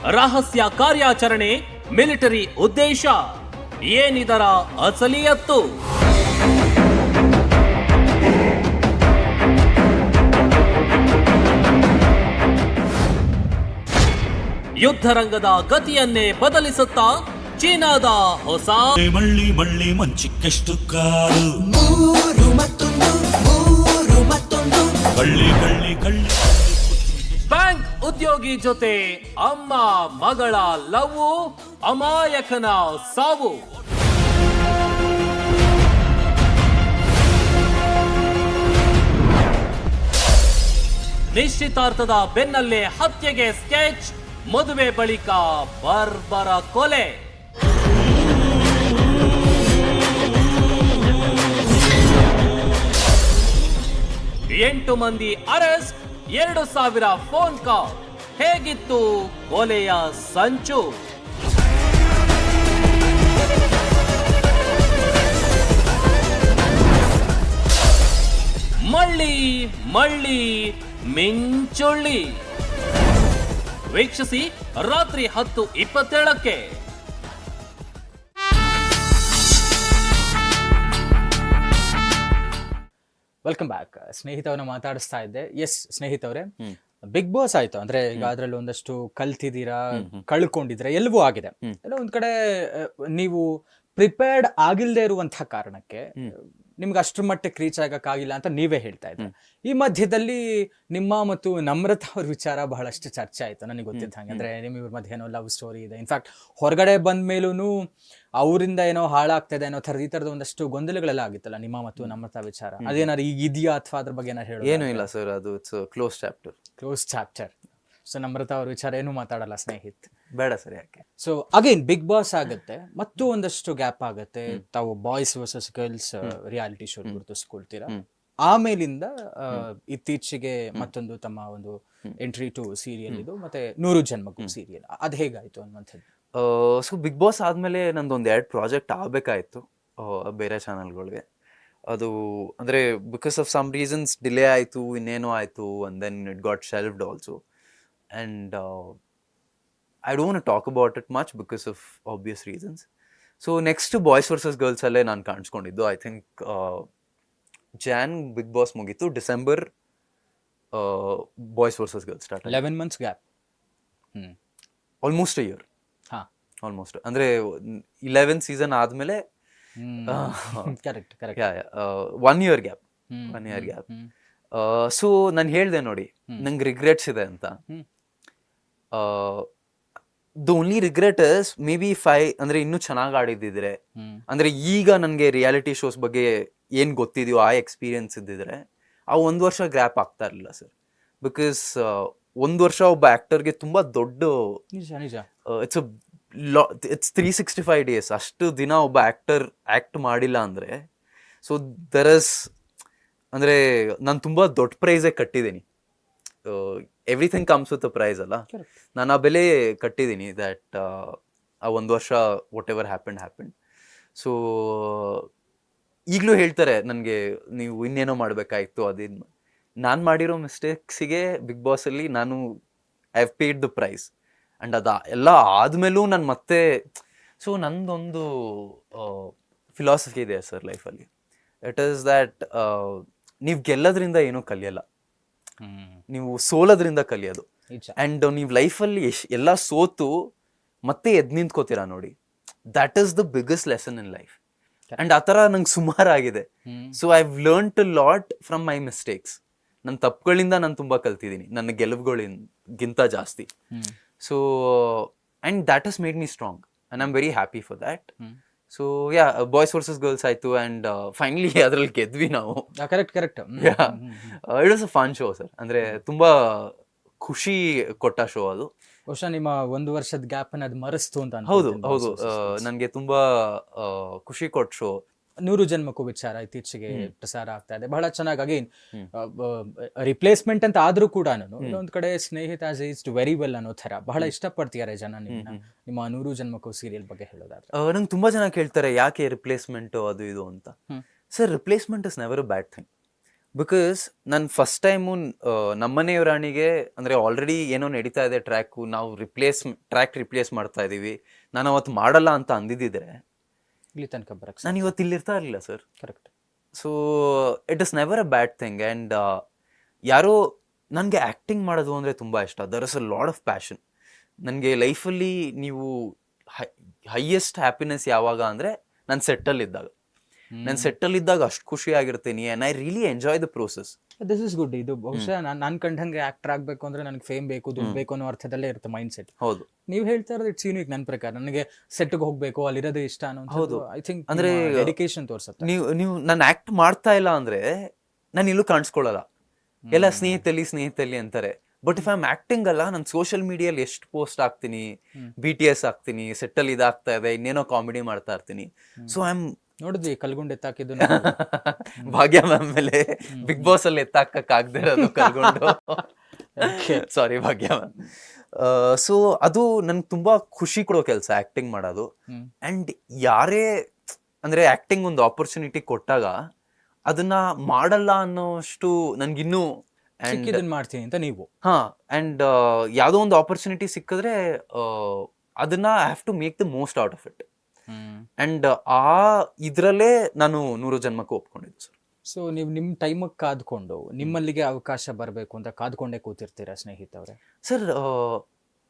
ರಹಸ್ಯ ಕಾರ್ಯಾಚರಣೆ ಮಿಲಿಟರಿ ಉದ್ದೇಶ. ಏನಿದರ ಅಸಲಿಯತ್ತು? ಯುದ್ಧರಂಗದ ಗತಿಯನ್ನೇ ಬದಲಿಸುತ್ತಾ ಚೀನಾದ ಹೊಸ ಮಳ್ಳಿ ಮಳ್ಳಿ ಮಂಚಿಕ್ಕೆಷ್ಟು ಕಾರು ಮೂರು ಮತ್ತೊಂದು ಮೂರು ಮತ್ತೊಂದು. ಕಳ್ಳಿ ಕಳ್ಳಿ ಕಳ್ಳಿ. ಬ್ಯಾಂಕ್ ಉದ್ಯೋಗಿ ಜೊತೆ ಅಮ್ಮ ಮಗಳ ಲವ್, ಅಮಾಯಕನ ಸಾವು. ನಿಶ್ಚಿತಾರ್ಥದ ಬೆನ್ನಲ್ಲೇ ಹತ್ಯೆಗೆ ಸ್ಕೆಚ್, ಮದುವೆ ಬಳಿಕ ಬರ್ಬರ ಕೊಲೆ. ಎಂಟು ಮಂದಿ ಅರೆಸ್ಟ್ ಎರಡು ಸಾವಿರ ಫೋನ್ ಕಾಲ್. ಹೇಗಿತ್ತು ಕೊಲೆಯ ಸಂಚು? ಮಳ್ಳಿ ಮಳ್ಳಿ ಮಿಂಚುಳ್ಳಿ. ವೀಕ್ಷಿಸಿ ರಾತ್ರಿ ಹತ್ತು ಇಪ್ಪತ್ತೇಳಕ್ಕೆ. ವೆಲ್ಕಮ್ ಬ್ಯಾಕ್ ಸ್ನೇಹಿತವನ್ನ ಮಾತಾಡಿಸ್ತಾ ಇದ್ದೆ. ಎಸ್ ಸ್ನೇಹಿತವ್ರೆ ಬಿಗ್ ಬಾಸ್ ಆಯ್ತು. ಅಂದ್ರೆ ಈಗ ಅದ್ರಲ್ಲಿ ಒಂದಷ್ಟು ಕಲ್ತಿದ್ದೀರಾ ಕಳ್ಕೊಂಡಿದ್ದೀರಾ ಎಲ್ಲವೂ ಆಗಿದೆ. ಎಲ್ಲ ಒಂದ್ ಕಡೆ ನೀವು ಪ್ರಿಪೇರ್ಡ್ ಆಗಿಲ್ದೇ ಇರುವಂತಹ ಕಾರಣಕ್ಕೆ ನಿಮ್ಗೆ ಅಷ್ಟ್ರ ಮಟ್ಟಕ್ಕೆ ರೀಚ್ ಆಗಕ್ಕಾಗಿಲ್ಲ ಅಂತ ನೀವೇ ಹೇಳ್ತಾ ಇದ್ರಿ ಈ ಮಧ್ಯದಲ್ಲಿ ನಿಮ್ಮ ಮತ್ತು ನಮ್ರತಾ ಅವ್ರ ವಿಚಾರ ಬಹಳಷ್ಟು ಚರ್ಚೆ ಆಯ್ತು ನನಗೆ ಗೊತ್ತಿದ್ದ ಹಾಗೆ. ಅಂದ್ರೆ ನಿಮ್ ಇವ್ರ ಮಧ್ಯೆ ಏನೋ ಲವ್ ಸ್ಟೋರಿ ಇದೆ. ಇನ್ಫ್ಯಾಕ್ಟ್ ಹೊರಗಡೆ ಬಂದ ಮೇಲೂ ಅವರಿಂದ ಏನೋ ಹಾಳಾಗ್ತದೆ ಅನ್ನೋ ಥರದ ಈ ಥರದ ಒಂದಷ್ಟು ಗೊಂದಲಗಳೆಲ್ಲ ಆಗಿತ್ತಲ್ಲ ನಿಮ್ಮ ಮತ್ತು ನಮ್ರತಾ ವಿಚಾರ. ಅದೇನಾದ್ರು ಈಗ ಇದೆಯಾ ಅಥವಾ ಅದ್ರ ಬಗ್ಗೆ ಏನಾರು ಹೇಳೋ ಏನೂ ಇಲ್ಲ ಸರ್ ಅದು it's close chapter close chapter so Namratha ಅವ್ರ ವಿಚಾರ ಏನೂ ಮಾತಾಡಲ್ಲ ಸ್ನೇಹಿತ್. ಬೇಡ ಸರ್ ಯಾಕೆ? ಸೊ ಅಗೇನ್ ಬಿಗ್ ಬಾಸ್ ಆಗುತ್ತೆ ಮತ್ತು ಒಂದಷ್ಟು ಗ್ಯಾಪ್ ಆಗುತ್ತೆ. ತಾವು boys versus girls reality show ಗುರುತಿಸ್ಕೊಳ್ತೀರಾ? ಆಮೇಲಿಂದ ಇತ್ತೀಚೆಗೆ ಮತ್ತೊಂದು ತಮ್ಮ ಒಂದು ಎಂಟ್ರಿ ಟು ಸೀರಿಯಲ್ ಇದು ಮತ್ತೆ ನೂರು ಜನ್ಮಕ್ಕೂ ಸೀರಿಯಲ್ ಅದು ಹೇಗಾಯ್ತು ಅನ್ನುವಂಥದ್ದು? ಸೊ ಬಿಗ್ ಬಾಸ್ ಆದಮೇಲೆ ನಂದೊಂದು ಎರಡು ಪ್ರಾಜೆಕ್ಟ್ ಆಗಬೇಕಾಯಿತು ಬೇರೆ ಚಾನಲ್ಗಳಿಗೆ ಅದು ಅಂದರೆ because of some reasons delay ಆಯಿತು ಇನ್ನೇನೋ ಆಯಿತು and then it got shelved also and I don't talk about it much because of obvious reasons so next boys versus ಗರ್ಲ್ಸಲ್ಲೇ ನಾನು ಕಾಣಿಸ್ಕೊಂಡಿದ್ದು I think Jan Bigg Boss ಮುಗೀತು. December boys versus girls start eleven months gap ಹ್ಞೂ almost a year ಹಾಂ. Almost ಅಂದರೆ eleven season ಆದಮೇಲೆ correct correct one year gap one year gap so ನಾನು ಹೇಳಿದೆ ನೋಡಿ ನಂಗೆ ರಿಗ್ರೆಟ್ಸ್ ಇದೆ ಅಂತ. The only regret is maybe five ಅಂದ್ರೆ ಇನ್ನೂ ಚೆನ್ನಾಗಿ ಆಡಿದ್ದಿದ್ರೆ. ಅಂದ್ರೆ ಈಗ ನನಗೆ ರಿಯಾಲಿಟಿ ಶೋಸ್ ಬಗ್ಗೆ ಏನ್ ಗೊತ್ತಿದೆಯೋ ಆ ಎಕ್ಸ್ಪೀರಿಯನ್ಸ್ ಇದ್ದಿದ್ರೆ ಆ ಒಂದು ವರ್ಷ ಗ್ರ್ಯಾಪ್ ಆಗ್ತಾ ಇರಲಿಲ್ಲ ಸರ್ ಬಿಕಾಸ್ ಒಂದು ವರ್ಷ ಒಬ್ಬ ಆಕ್ಟರ್ಗೆ ತುಂಬಾ ದೊಡ್ಡ it's it's three sixty five days ಅಷ್ಟು ದಿನ ಒಬ್ಬ ಆಕ್ಟರ್ ಆಕ್ಟ್ ಮಾಡಿಲ್ಲ ಅಂದ್ರೆ ಸೊ ದರ್ ಇಸ್ ಅಂದ್ರೆ ನಾನು ತುಂಬಾ ದೊಡ್ಡ ಪ್ರೈಸೇ ಕಟ್ಟಿದ್ದೀನಿ. ಎವ್ರಿಥಿಂಗ್ ಕಮ್ಸ್ ವಿತ್ ಪ್ರೈಸ್ ಅಲ್ಲ. ನಾನು ಆ ಬೆಲೆ ಕಟ್ಟಿದ್ದೀನಿ ದ್ಯಾಟ್ ಆ ಒಂದು ವರ್ಷ whatever happen happen so ಈಗಲೂ ಹೇಳ್ತಾರೆ ನನಗೆ ನೀವು ಇನ್ನೇನೋ ಮಾಡಬೇಕಾಯ್ತು ಅದೇನು. ನಾನು ಮಾಡಿರೋ ಮಿಸ್ಟೇಕ್ಸಿಗೆ ಬಿಗ್ ಬಾಸಲ್ಲಿ ನಾನು I have paid the price and ಅದು ಎಲ್ಲ ಆದಮೇಲೂ ನಾನು ಮತ್ತೆ ಸೊ ನಂದೊಂದು ಫಿಲಾಸಫಿ ಇದೆ ಸರ್ ಲೈಫಲ್ಲಿ ಇಟ್ ಈಸ್ ದ್ಯಾಟ್ ನೀವು ಗೆಲ್ಲೋದ್ರಿಂದ ಏನೂ ಕಲಿಯಲ್ಲ. ನೀವು ಸೋಲೋದ್ರಿಂದ ಕಲಿಯೋದು. ಅಂಡ್ ನೀವು ಲೈಫಲ್ಲಿ ಅಲ್ಲಿ ಎಲ್ಲ ಸೋತು ಮತ್ತೆ ಎದ್ ನಿಂತ್ಕೋತೀರಾ ನೋಡಿ. That is the biggest lesson in life and ಆ ಥರ ನಂಗೆ ಸುಮಾರು ಆಗಿದೆ. ಹ್ಮ್. So I learn to lot from my mistakes ನನ್ನ ತಪ್ಪುಗಳಿಂದ ನಾನು ತುಂಬ ಕಲ್ತಿದ್ದೀನಿ ನನ್ನ ಗೆಲುವುಗಳಿಗಿಂತ ಜಾಸ್ತಿ. So and that has made me strong and I am very happy for that so yeah boys versus girls ಆಯಿತು ಆ್ಯಂಡ್ ಫೈನಲಿ ಅದ್ರಲ್ಲಿ ಗೆದ್ವಿ ನಾವು. Correct correct it was a fun show sir ಅಂದರೆ ತುಂಬ ಖುಷಿ ಕೊಟ್ಟ ಶೋ ಅದು. ಬಹುಶಃ ನಿಮ್ಮ ಒಂದು ವರ್ಷದ ಗ್ಯಾಪ್ ಅನ್ನ ಅದು ಮರೆಸ್ತು ಅಂತ ಹೌದು ಹೌದು. versus ನನಗೆ ತುಂಬಾ ಆ, ಖುಷಿ ಕೊಟ್ಟ ಶೋ ನೂರು ಜನ್ಮಕ್ಕೂ ವಿಚಾರ ಇತ್ತೀಚೆಗೆ ಪ್ರಸಾರ ಆಗ್ತಾ ಇದೆ. ಬಹಳ ಚೆನ್ನಾಗಿ ಅಗೇನ್ ರಿಪ್ಲೇಸ್ಮೆಂಟ್ ಅಂತ ಆದ್ರೂ ಕೂಡ ಇನ್ನೊಂದ್ ಕಡೆ ಸ್ನೇಹಿತ ವೆರಿ ವೆಲ್ ಅನ್ನೋ ತರ ಬಹಳ ಇಷ್ಟಪಡ್ತಿದ್ದಾರೆ ಜನ ನಿಮ್ಮನ್ನ. ನಿಮ್ಮ ನೂರು ಜನ್ಮಕ್ಕೂ ಸೀರಿಯಲ್ ಬಗ್ಗೆ ಹೇಳೋದಾದ್ರೆ. ನಂಗೆ ತುಂಬಾ ಜನ ಕೇಳ್ತಾರೆ ಯಾಕೆ ರಿಪ್ಲೇಸ್ಮೆಂಟ್ ಅದು ಇದು ಅಂತ. Sir replacement is never bad thing because ನಾನು ಫಸ್ಟ್ ಟೈಮು ನಮ್ಮನೆಯ ರಾಣಿಗೆ ಅಂದರೆ ಆಲ್ರೆಡಿ ಏನೋ ನಡೀತಾ ಇದೆ ಟ್ರ್ಯಾಕು ನಾವು ರಿಪ್ಲೇಸ್ ಟ್ರ್ಯಾಕ್ ರಿಪ್ಲೇಸ್ ಮಾಡ್ತಾ ಇದ್ದೀವಿ ನಾನು ಅವತ್ತು ಮಾಡಲ್ಲ ಅಂತ ಅಂದಿದ್ದಿದ್ರೆ ಇಲ್ಲಿ ತನಕ ಬರಕ್ಕೆ ನಾನು ಇವತ್ತು ಇಲ್ಲಿರ್ತಾ ಇರಲಿಲ್ಲ sir correct so it is never a bad thing and ಯಾರೋ ನನಗೆ ಆ್ಯಕ್ಟಿಂಗ್ ಮಾಡೋದು ಅಂದರೆ ತುಂಬ ಇಷ್ಟ. There is a lot of passion ನನಗೆ ಲೈಫಲ್ಲಿ ನೀವು ಹೈ ಹೈಯೆಸ್ಟ್ ಹ್ಯಾಪಿನೆಸ್ ಯಾವಾಗ ಅಂದರೆ ನಾನು ಸೆಟ್ಟಲ್ಲಿದ್ದಾಗ ನಾನು ಸೆಟ್ಟಲ್ಲಿದ್ದಾಗ ಅಷ್ಟು ಖುಷಿಯಾಗಿರ್ತೀನಿ and I really enjoy the process this is good ಇದು ಬಹುಶಃ ನಾನು ಕಂಡಂಗೆ ಆಕ್ಟರ್ ಆಗ್ಬೇಕು ಅಂದ್ರೆ ನನಗೆ ಫೇಮ್ ಬೇಕು ದುಡ್ಡು ಬೇಕು ಅನ್ನೋ ಅರ್ಥದಲ್ಲೇ ಇರುತ್ತೆ ಮೈಂಡ್ ಸೆಟ್ ಹೌದು. ನೀವು ಹೇಳ್ತಾ ಇರೋದು ಇಟ್ಸ್ ಯೂನಿಕ್ ನನ್ನ ಪ್ರಕಾರ. ನನಗೆ ಸೆಟ್ಗೆ ಹೋಗ್ಬೇಕು ಅಲ್ಲಿರೋದು ಇಷ್ಟ ಅನ್ನೋದು ಹೌದು. ಐ ಥಿಂಕ್ ಅಂದ್ರೆ ಡೆಡಿಕೇಶನ್ ತೋರಿಸುತ್ತೆ. ನೀವು ನೀವು ನಾನು ಆಕ್ಟ್ ಮಾಡ್ತಾ ಇಲ್ಲ ಅಂದ್ರೆ ನಾನು ಇಲ್ಲೂ ಕಾಣಿಸ್ಕೊಳ್ಳಲ್ಲ ಎಲ್ಲ ಸ್ನೇಹಿತಲ್ಲಿ ಸ್ನೇಹಿತಲ್ಲಿ ಅಂತಾರೆ. But if I am acting ಅಲ್ಲ ನಾನು ಸೋಷಿಯಲ್ ಮೀಡಿಯಲ್ಲಿ ಎಷ್ಟು ಪೋಸ್ಟ್ ಹಾಕ್ತೀನಿ ಬಿ ಟಿ ಎಸ್ ಹಾಕ್ತೀನಿ ಸೆಟ್ಟಲ್ಲಿ ಇದಾಗ್ತಾ ಇದೆ ಇನ್ನೇನೋ ಕಾಮಿಡಿ ಮಾಡ್ತಾ ಇರ್ತೀನಿ. ಸೊ ಐ ಆಮ್ ನೋಡಿದ್ವಿ ಕಲ್ಗುಂಡ್ ಎತ್ತಾಕಿದ್ದು (laughs) ಭಾಗ್ಯ ಮ್ಯಾಮ್ ಮೇಲೆ ಬಿಗ್ ಬಾಸ್ ಅಲ್ಲಿ ಎತ್ತಾಕಕ್ ಆಗದೆ ಇರೋದು ಕಲ್ಕೊಂಡು ಸಾರಿ (laughs) ಭಾಗ್ಯ ಮ್ಯಾಮ್. ಸೊ ಅದು ನನ್ಗೆ ತುಂಬಾ ಖುಷಿ ಕೊಡೋ ಕೆಲಸ ಆಕ್ಟಿಂಗ್ ಮಾಡೋದು. ಹ್ಮ್. ಅಂಡ್ ಯಾರೇ ಅಂದ್ರೆ ಆಕ್ಟಿಂಗ್ ಒಂದು ಆಪರ್ಚುನಿಟಿ ಕೊಟ್ಟಾಗ ಅದನ್ನ ಮಾಡಲ್ಲ ಅನ್ನೋಷ್ಟು ನನ್ಗಿನ್ನೂ ಅಂಡ್ ಸಿಕ್ಕಿದ್ದನ್ನ ಮಾಡ್ತೀನಿ ಅಂತ ನೀವು. ಹಾ ಅಂಡ್ ಯಾವುದೋ ಒಂದು ಆಪರ್ಚುನಿಟಿ ಸಿಕ್ಕಿದ್ರೆ ಆ, ಅದನ್ನ I have to make the most out of it and ಆ ಇದ್ರಲ್ಲೇ ನಾನು ನೂರು ಜನ್ಮಕ್ಕೆ ಒಪ್ಕೊಂಡಿದ್ದೆ ಸರ್. ಸೊ ನೀವು ನಿಮ್ಮ ಟೈಮಿಗೆ ಕಾದ್ಕೊಂಡು ನಿಮ್ಮಲ್ಲಿಗೆ ಅವಕಾಶ ಬರಬೇಕು ಅಂತ ಕಾದ್ಕೊಂಡೇ ಕೂತಿರ್ತೀರಾ ಸ್ನೇಹಿತವ್ರೆ ಸರ್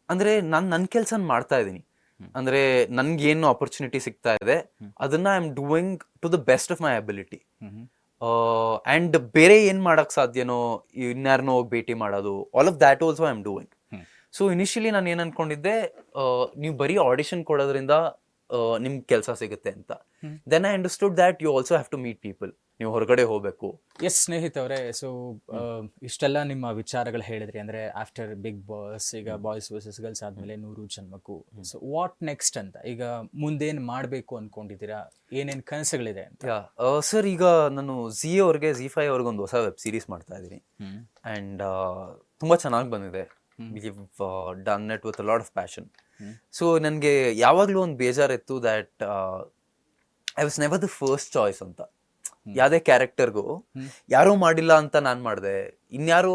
ಅಂದ್ರೆ ನಾನು ನನ್ನ ಕೆಲಸ ಮಾಡ್ತಾ ಇದ್ದೀನಿ. ಅಂದ್ರೆ ನನ್ಗೇನು ಆಪರ್ಚುನಿಟಿ ಸಿಗ್ತಾ ಇದೆ ಅದನ್ನ I am doing to the best of my ability and ಬೇರೆ ಏನ್ ಮಾಡಕ್ ಸಾಧ್ಯನೋ ಇನ್ಯಾರನ್ನೋ ಹೋಗಿ ಭೇಟಿ ಮಾಡೋದು all of that also I am doing so initially ನಾನು ಏನ್ ಅನ್ಕೊಂಡಿದ್ದೆ ನೀವು ಬರೀ ಆಡಿಷನ್ ಕೊಡೋದ್ರಿಂದ ನಿಮ್ಗೆ ಕೆಲಸ ಸಿಗುತ್ತೆ ಅಂತ. Then I understood that you also have to meet people ನೀವು ಹೊರಗಡೆ ಹೋಗಬೇಕು. ಎಸ್ ಸ್ನೇಹಿತವ್ರೆ ಸೊ ಇಷ್ಟೆಲ್ಲ ನಿಮ್ಮ ವಿಚಾರಗಳು ಹೇಳಿದ್ರಿ ಅಂದ್ರೆ ಆಫ್ಟರ್ ಬಿಗ್ ಬಾಸ್ ಈಗ ಬಾಯ್ಸ್ ವರ್ಸಸ್ ಗರ್ಲ್ಸ್ ಆದ್ಮೇಲೆ ನೂರು ಜನ್ಮಕ್ಕೂ. ಸೊ ವಾಟ್ ನೆಕ್ಸ್ಟ್ ಅಂತ? ಈಗ ಮುಂದೇನು ಮಾಡಬೇಕು ಅನ್ಕೊಂಡಿದ್ದೀರಾ? ಏನೇನ್ ಕನಸುಗಳಿದೆ ಅಂತ? ಯಾ ಸರ್ ಈಗ ನಾನು ಝಿ ಅವ್ರಿಗೆ ಝಿ ಫೈ ಅವ್ರಿಗೆ ಒಂದು ಹೊಸ ವೆಬ್ ಸೀರೀಸ್ ಮಾಡ್ತಾ ಇದ್ದೀನಿ. ಆ್ಯಂಡ್ ತುಂಬ ಚೆನ್ನಾಗಿ ಬಂದಿದೆ. Done it with lot of passion so ನನಗೆ ಯಾವಾಗಲೂ ಒಂದು ಬೇಜಾರಿತ್ತು that I was never the first choice ಅಂತ. ಯಾವುದೇ ಕ್ಯಾರೆಕ್ಟರ್ಗೂ ಯಾರೂ ಮಾಡಿಲ್ಲ ಅಂತ ನಾನು ಮಾಡಿದೆ. ಇನ್ಯಾರೋ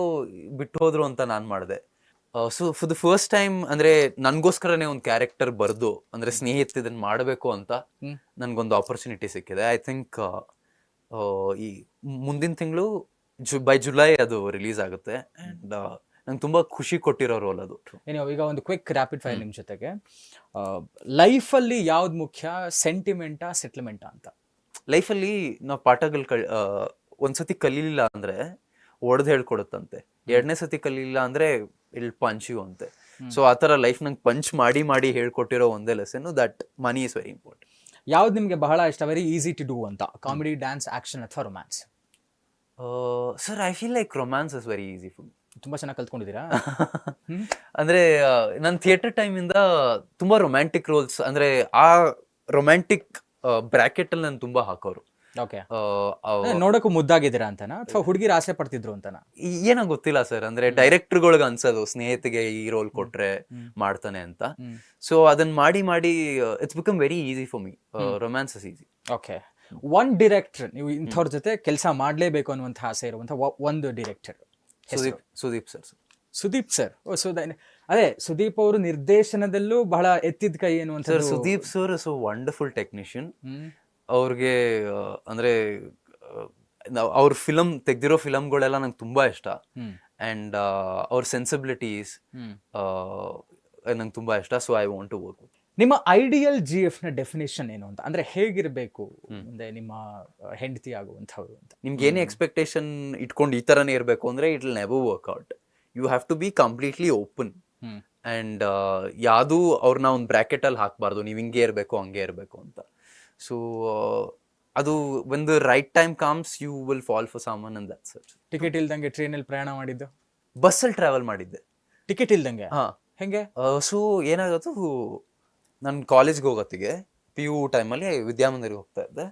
ಬಿಟ್ಟು ಹೋದ್ರು ಅಂತ ನಾನು ಮಾಡಿದೆ. So for the first time ಅಂದ್ರೆ ನನಗೋಸ್ಕರನೇ ಒಂದು ಕ್ಯಾರೆಕ್ಟರ್ ಬರೆದು ಅಂದ್ರೆ ಸ್ನೇಹಿತ ಇದನ್ನ ಮಾಡಬೇಕು ಅಂತ ನನ್ಗೊಂದು ಆಪರ್ಚುನಿಟಿ ಸಿಕ್ಕಿದೆ. ಐ ಥಿಂಕ್ ಈ ಮುಂದಿನ ತಿಂಗಳು ಜು ಬೈ ಜುಲೈ ಅದು ರಿಲೀಸ್ ಆಗುತ್ತೆ. ಅಂಡ್ ನಂಗೆ ತುಂಬಾ ಖುಷಿ ಕೊಟ್ಟಿರೋ ರೋಲ್ ಅದು. ಏನೋ ಈಗ ಒಂದು ಕ್ವಿಕ್ ರ್ಯಾಪಿಡ್ ಫೈರ್ ನಿಮ್ ಜೊತೆಗೆ. ಲೈಫಲ್ಲಿ ಯಾವ್ದು ಮುಖ್ಯ? ಸೆಂಟಿಮೆಂಟಾ ಸೆಟ್ಲ್ಮೆಂಟಾ ಅಂತ? ಲೈಫಲ್ಲಿ ನಾವು ಪಾಠಗಳು ಕಲ್ ಒಂದ್ಸತಿ ಕಲೀಲಿಲ್ಲ ಅಂದ್ರೆ ಒಡೆದು ಹೇಳ್ಕೊಡುತ್ತಂತೆ. ಎರಡನೇ ಸತಿ ಕಲೀಲಿಲ್ಲ ಅಂದ್ರೆ ಇಲ್ಲಿ ಪಂಚ್ ಯು ಅಂತೆ. ಸೊ ಆ ಥರ ಲೈಫ್ ನಂಗೆ ಪಂಚ್ ಮಾಡಿ ಮಾಡಿ ಹೇಳ್ಕೊಟ್ಟಿರೋ ಒಂದೇ lesson that money is very important ಯಾವ್ದು ನಿಮಗೆ ಬಹಳ ಇಷ್ಟ? ವೆರಿ ಈಸಿ ಟು ಡೂ ಅಂತ. ಕಾಮಿಡಿ ಡ್ಯಾನ್ಸ್ ಆಕ್ಷನ್ ಅಥವಾ romance sir I feel like romance is very easy for ತುಂಬಾ ಚೆನ್ನಾಗಿ ಕಲ್ತ್ಕೊಂಡಿದ್ದೀರಾ? (laughs) ಅಂದ್ರೆ ನನ್ನ ಥಿಯೇಟರ್ ಟೈಮಿಂದ ತುಂಬಾ ರೊಮ್ಯಾಂಟಿಕ್ ರೋಲ್ಸ್ ಅಂದ್ರೆ ಆ ರೊಮ್ಯಾಂಟಿಕ್ ಬ್ರಾಕೆಟ್ ಅಲ್ಲಿ ನಾನು ತುಂಬಾ ಹಾಕೋರು. ಓಕೆ. ನೋಡಕ್ಕೂ ಮುದ್ದಾಗಿದ್ದೀರಾ ಅಂತನಾ? ಅಥವಾ ಹುಡುಗಿರು ಆಸೆ ಪಡ್ತಿದ್ರು ಅಂತನಾ? ಏನೋ ಗೊತ್ತಿಲ್ಲ ಸರ್ ಅಂದ್ರೆ ಡೈರೆಕ್ಟರ್ಗಳಿಗೆ ಅನ್ಸೋದು ಸ್ನೇಹಿತಿಗೆ ಈ ರೋಲ್ ಕೊಟ್ರೆ ಮಾಡ್ತಾನೆ ಅಂತ. ಸೊ ಅದನ್ನ ಮಾಡಿ ಮಾಡಿ it's become very easy for me romance is easy okay. One director ನೀವು ಇಂಥವ್ರ ಜೊತೆ ಕೆಲಸ ಮಾಡಲೇಬೇಕು ಅನ್ನುವಂಥ ಆಸೆ ಇರುವಂಥ ಒಂದು director Sudeep Sudeep sir. Sudeep sir. Oh ಸುದ ಅದೇ ಸುದೀಪ್ ಅವರು ನಿರ್ದೇಶನದಲ್ಲೂ ಬಹಳ ಎತ್ತಿದ ಕೈ ಸರ್ ಅನ್ನುವಂಥದ್ದು Sudeep sir so wonderful technician. ಅವ್ರಿಗೆ ಅಂದ್ರೆ ಅವ್ರ ಫಿಲಮ್ ತೆಗ್ದಿರೋ ಫಿಲಮ್ಗಳೆಲ್ಲ ನಂಗೆ ತುಂಬಾ ಇಷ್ಟ. ಅಂಡ್ ಅವ್ರ ಸೆನ್ಸಿಬಿಲಿಟೀಸ್. ನಂಗೆ ತುಂಬಾ ಇಷ್ಟ so I want to work ನಿಮ್ಮ ಐಡಿಯಲ್ ಜಿ ಎಫ್ನ ಡೆಫಿನೇಷನ್ ಏನು ಅಂತ? ಅಂದ್ರೆ ಹೇಗಿರಬೇಕು ಮುಂದೆ ನಿಮ್ಮ ಹೆಂಡತಿ ಆಗುವಂಥವ್ರು ಅಂತ? ನಿಮ್ಗೆ ಏನೇ ಎಕ್ಸ್ಪೆಕ್ಟೇಷನ್ ಇಟ್ಕೊಂಡು ಈ ಥರನೇ ಇರಬೇಕು ಅಂದರೆ it will never work out you have to be completely open and and ಯಾವುದೂ ಅವ್ರನ್ನ ಒಂದು ಬ್ರ್ಯಾಕೆಟಲ್ಲಿ ಹಾಕಬಾರ್ದು. ನೀವು ಹಿಂಗೆ ಇರಬೇಕು ಹಂಗೆ ಇರಬೇಕು ಅಂತ. ಸೊ ಅದು ಒಂದು right time comes you will fall for someone and ticket ಇಲ್ದಂಗೆ ಟ್ರೈನಲ್ಲಿ ಪ್ರಯಾಣ ಮಾಡಿದ್ದು? ಬಸ್ಸಲ್ಲಿ ಟ್ರಾವೆಲ್ ಮಾಡಿದ್ದೆ. ಟಿಕೆಟ್ ಇಲ್ದಂಗೆ? ಹಾಂ. ಹೆಂಗೆ? ಸೊ ಏನಾಗತ್ತು ನಾನು ಕಾಲೇಜ್ಗೆ ಹೋಗೋತ್ತಿಗೆ ಪಿ ಯು ಟೈಮಲ್ಲಿ ವಿದ್ಯಾಮಂದಿರಿಗೆ ಹೋಗ್ತಾ ಇದ್ದೆ.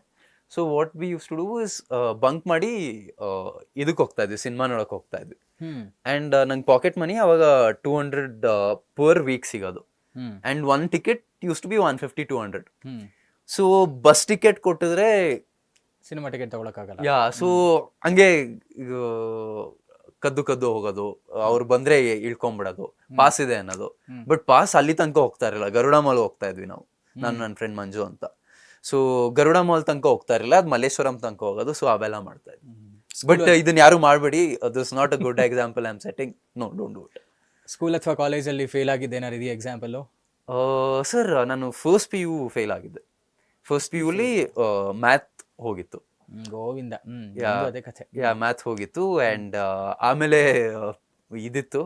So what we used to do is bunk ಮಾಡಿ ಇದಕ್ಕೆ ಹೋಗ್ತಾ ಇದ್ವಿ ಸಿನಿಮಾ ನೋಡೋಕೆ ಹೋಗ್ತಾ ಇದ್ವಿ. ಆ್ಯಂಡ್ ನಂಗೆ ಪಾಕೆಟ್ ಮನಿ ಅವಾಗ ಟೂ ಹಂಡ್ರೆಡ್ ಪರ್ ವೀಕ್ ಸಿಗೋದು. And one ticket used to be one fifty two hundred so bus ticket ಕೊಟ್ಟಿದ್ರೆ ಸಿನಿಮಾ ಟಿಕೆಟ್ ತಗೊಳಕ್ಕಾಗಲ್ಲ ಯಾ ಸೊ ಹಂಗೆ ಕದ್ದು ಕದ್ದು ಹೋಗೋದು ಅವ್ರು ಬಂದ್ರೆ ಇಳ್ಕೊಂಬಿಡೋದು ಪಾಸ್ ಇದೆ ಅನ್ನೋದು. ಬಟ್ ಪಾಸ್ ಅಲ್ಲಿ ತನಕ ಹೋಗ್ತಾ ಇರಲಿಲ್ಲ. ಗರುಡ ಮಾಲ್ ಹೋಗ್ತಾ ಇದ್ವಿ ನಾವು ನಾನು ನನ್ನ ಫ್ರೆಂಡ್ ಮಂಜು ಅಂತ. ಸೊ ಗರುಡ ಮಾಲ್ ತನಕ ಹೋಗ್ತಾ ಇರಲಿಲ್ಲ ಅದು ಮಲ್ಲೇಶ್ವರಂ ತನಕ ಹೋಗೋದು ಸೊ ಅವೆಲ್ಲ ಮಾಡ್ತಾ ಇದ್ವಿ. ಬಟ್ ಇದನ್ನ ಯಾರು ಮಾಡಬೇಡಿ this not a good example I am setting no don't do it school ಅಥವಾ ಕಾಲೇಜಲ್ಲಿ ಫೇಲ್ ಆಗಿದ್ದೆ ಏನಾರು ಇದೆಯಾ ಎಕ್ಸಾಂಪಲ್ ಸರ್ ನಾನು ಫಸ್ಟ್ ಪಿ ಯು ಫೇಲ್ ಆಗಿದ್ದೆ. ಫಸ್ಟ್ ಪಿ ಯುಲಿ ಮ್ಯಾಥ್ ಹೋಗಿತ್ತು. ಗೋವಿಂದ. ಅದೇ ಕಥೆ. ಯಾ ಮ್ಯಾಥ್ ಹೋಗಿತ್ತು ಅಂಡ್ ಆಮೇಲೆ ಇದಿತ್ತು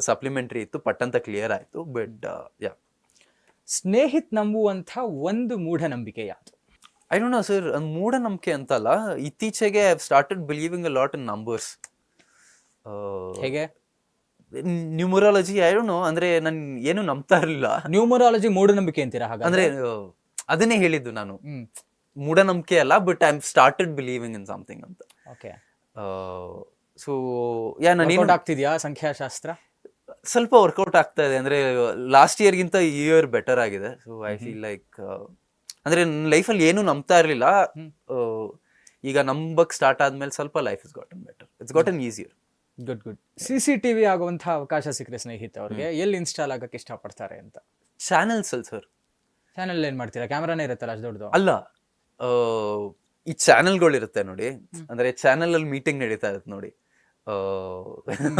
ಸಪ್ಲಿಮೆಂಟ್ರಿ ಇತ್ತು ಪಟ್ಟಂತ ಕ್ಲಿಯರ್ ಆಯ್ತು ಬಟ್ ಯಾ ಸ್ನೇಹಿತ್ ನಂಬುವಂಥ ಒಂದು ಮೂಢನಂಬಿಕೆ ಯಾವುದು? ಐ ಡೋಂಟ್ ನೋ ಸರ್ ಮೂಢನಂಬಿಕೆ ಅಂತಲ್ಲ ಇತ್ತೀಚೆಗೆ I started believing a lot in numbers ಹೇಗೆ? ನ್ಯೂಮರಾಲಜಿ ಐ ಡೋಂಟ್ ನೋ ಅಂದ್ರೆ ನಾನು ಏನು ನಂಬ್ತಾ ಇರಲಿಲ್ಲ. ನ್ಯೂಮರಾಲಜಿ ಮೂಢನಂಬಿಕೆ ಅಂತೀರಾ ಹಾಗಾದ್ರೆ? ಅಂದ್ರೆ ಅದನ್ನೇ ಹೇಳಿದ್ದು ನಾನು. ಮೂಢನಂಬಿಕೆ ಅಲ್ಲ but I am started believing in something ಅಂತ ಓಕೆ ಸೊ ಯಾ ನಾನು ಏನು ಆಗ್ತಿದ್ಯಾ ಸಂಖ್ಯಾಶಾಸ್ತ್ರ? ಸ್ವಲ್ಪ ವರ್ಕೌಟ್ ಆಗ್ತಾ ಇದೆ ಅಂದ್ರೆ ಲಾಸ್ಟ್ ಇಯರ್ಗಿಂತ ಈ ಇಯರ್ ಬೆಟರ್ ಆಗಿದೆ. ಸೊ ಐ ಫೀಲ್ ಲೈಕ್ ಅಂದ್ರೆ ನನ್ನ ಲೈಫಲ್ಲಿ ಏನು ನಂಬ್ತಾ ಇರಲಿಲ್ಲ. ಈಗ ನಂಬಕ್ ಸ್ಟಾರ್ಟ್ ಆದ್ಮೇಲೆ ಸ್ವಲ್ಪ life is gotten better it's gotten easier good good C C T V ಆಗುವಂತಹ ಅವಕಾಶ ಸಿಕ್ಕರೆ ಸ್ನೇಹಿತ ಅವ್ರಿಗೆ ಎಲ್ಲಿ ಇನ್ಸ್ಟಾಲ್ ಆಗಕ್ಕೆ ಇಷ್ಟಪಡ್ತಾರೆ ಅಂತ? ಚಾನೆಲ್ಸ್ ಅಲ್ಲಿ ಸರ್ ಚಾನಲ್ ಏನ್ ಮಾಡ್ತೀರಾ? ಕ್ಯಾಮ್ರಾನೇ ಇರುತ್ತಲ್ಲ ಅಷ್ಟು ದೊಡ್ಡದು? ಅಲ್ಲ ಈ ಚಾನೆಲ್ಗಳಿರುತ್ತೆ ನೋಡಿ. ಅಂದ್ರೆ ಚಾನೆಲ್ ಅಲ್ಲಿ ಮೀಟಿಂಗ್ ನಡೀತಾ ಇರುತ್ತೆ ನೋಡಿ. ಆ,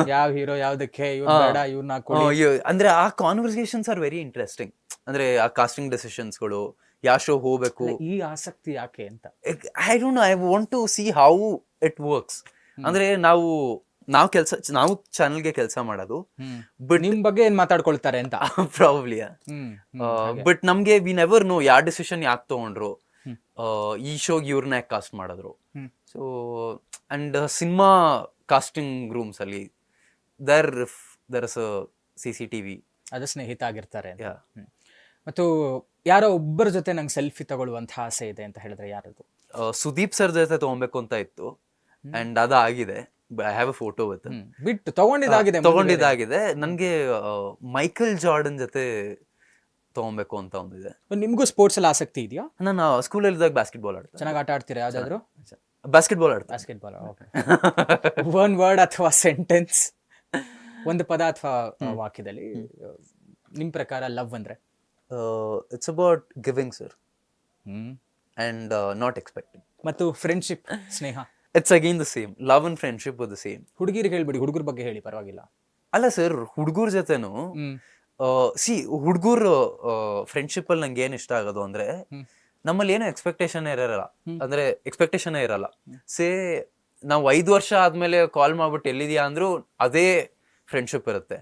ಯಾವ ಹೀರೋ ಯಾವ್ದಕ್ಕೆ ಅಂದ್ರೆ ಆ ಕಾನ್ವರ್ಸೇಷನ್ಸ್ ಆರ್ ವೆರಿ ಇಂಟ್ರೆಸ್ಟಿಂಗ್ ಅಂದ್ರೆ ಆ ಕಾಸ್ಟಿಂಗ್ ಡೆಸಿಷನ್ಸ್ಗಳು ಯಾವ ಶೋ ಹೋಗ್ಬೇಕು. ಈ ಆಸಕ್ತಿ ಯಾಕೆ ಅಂತ? I don't I want to see how it works ಅಂದ್ರೆ ನಾವು ನಾವು ಕೆಲಸ ನಾವು ಚಾನೆಲ್ಗೆ ಕೆಲಸ ಮಾಡೋದು. ಬಟ್ ನಿಮ್ ಬಗ್ಗೆ ಏನ್ ಮಾತಾಡ್ಕೊಳ್ತಾರೆ ಅಂತ? (laughs) ಪ್ರಾಬ್ಲಿ ಬಟ್ ನಮ್ಗೆ ವಿ ನೆವರ್ ನೋ ಯಾವ ಡಿಸಿಷನ್ ಯಾಕೆ ತಗೊಂಡ್ರು. ಈ ಶೋಗ್ ಇವ್ರನ್ನ ಯಾಕೆ ಕಾಸ್ಟ್ ಮಾಡಿದ್ರು. So and cinema casting rooms ಅಲ್ಲಿ there there a C C T V ಅದು ಸ್ನೇಹಿತ ಆಗಿರ್ತಾರೆ ಮತ್ತು ಯಾರೋ ಒಬ್ಬರ ಜೊತೆ ನಂಗೆ ಸೆಲ್ಫಿ ತಗೊಳ್ಳುವಂತ ಆಸೆ ಇದೆ ಅಂತ ಹೇಳಿದ್ರೆ ಯಾರದು? ಸುದೀಪ್ ಸರ್ ಜೊತೆ ತಗೊಬೇಕು ಅಂತ ಇತ್ತು. ಅಂಡ್ ಅದು ಆಗಿದೆ. I have a photo with. ಬಿಟ್ಟು ತಗೊಂಡಿದ್ದಾಗಿದೆ. ತಗೊಂಡಿದ್ದಾಗಿದೆ. ನನಗೆ ಮೈಕಲ್ ಜಾರ್ಡನ್ ಜೊತೆ ತಗೊಬೇಕು ಅಂತ ಒಂದಿದೆ. ನಿಮಗೂ ಸ್ಪೋರ್ಟ್ಸ್ ಅಲ್ಲಿ ಆಸಕ್ತಿ ಇದೆಯಾ? ನಾನು ಸ್ಕೂಲಲ್ಲಿ ಇದ್ದಾಗ ಬಾಸ್ಕೆಟ್ ಬಾಲ್ ಆಡ್ತೀನಿ ಚೆನ್ನಾಗಿ ಆಟ ಆಡ್ತೀರಾ ಯಾವ್ದಾದ್ರು? ಬಾಸ್ಕೆಟ್ ಬಾಲ್ ಆಡ್ತೇನೆ ಬಾಸ್ಕೆಟ್ ಬಾಲ್ ಒನ್ ವರ್ಡ್ ಅಥವಾ ಸೆಂಟೆನ್ಸ್ ಒಂದು ಪದ ಅಥವಾ ವಾಕ್ಯದಲ್ಲಿ? ನಿಮ್ ಪ್ರಕಾರ ಲವ್ ಅಂದ್ರೆ? It's about giving sir and not expecting ಮತ್ತು friendship Sneha? It's again the same love and friendship the same ಹುಡುಗಿರಿಗೆ ಹೇಳ್ಬಿಡಿ ಹುಡುಗರ ಬಗ್ಗೆ ಹೇಳಿ ಪರವಾಗಿಲ್ಲ. ಅಲ್ಲ ಸರ್ ಹುಡುಗರ ಜೊತೆನು ಸಿ ಹುಡುಗರು ಫ್ರೆಂಡ್ಶಿಪ್ ಅಲ್ಲಿ ನಂಗೆ ಏನ್ ಇಷ್ಟ ಆಗೋದು ಅಂದ್ರೆ ನಮ್ಮಲ್ಲಿ ಏನು ಎಕ್ಸ್ಪೆಕ್ಟೇಷನ್ ಇರಲ್ಲ. ಅಂದ್ರೆ ಎಕ್ಸ್ಪೆಕ್ಟೇಷನ್ ಇರಲ್ಲ. ಸೇ ನಾವು ಐದು ವರ್ಷ ಆದ್ಮೇಲೆ ಕಾಲ್ ಮಾಡ್ಬಿಟ್ಟು ಎಲ್ಲಿದ್ಯಾ ಅಂದ್ರೂ ಅದೇ ಫ್ರೆಂಡ್ಶಿಪ್ ಇರುತ್ತೆ.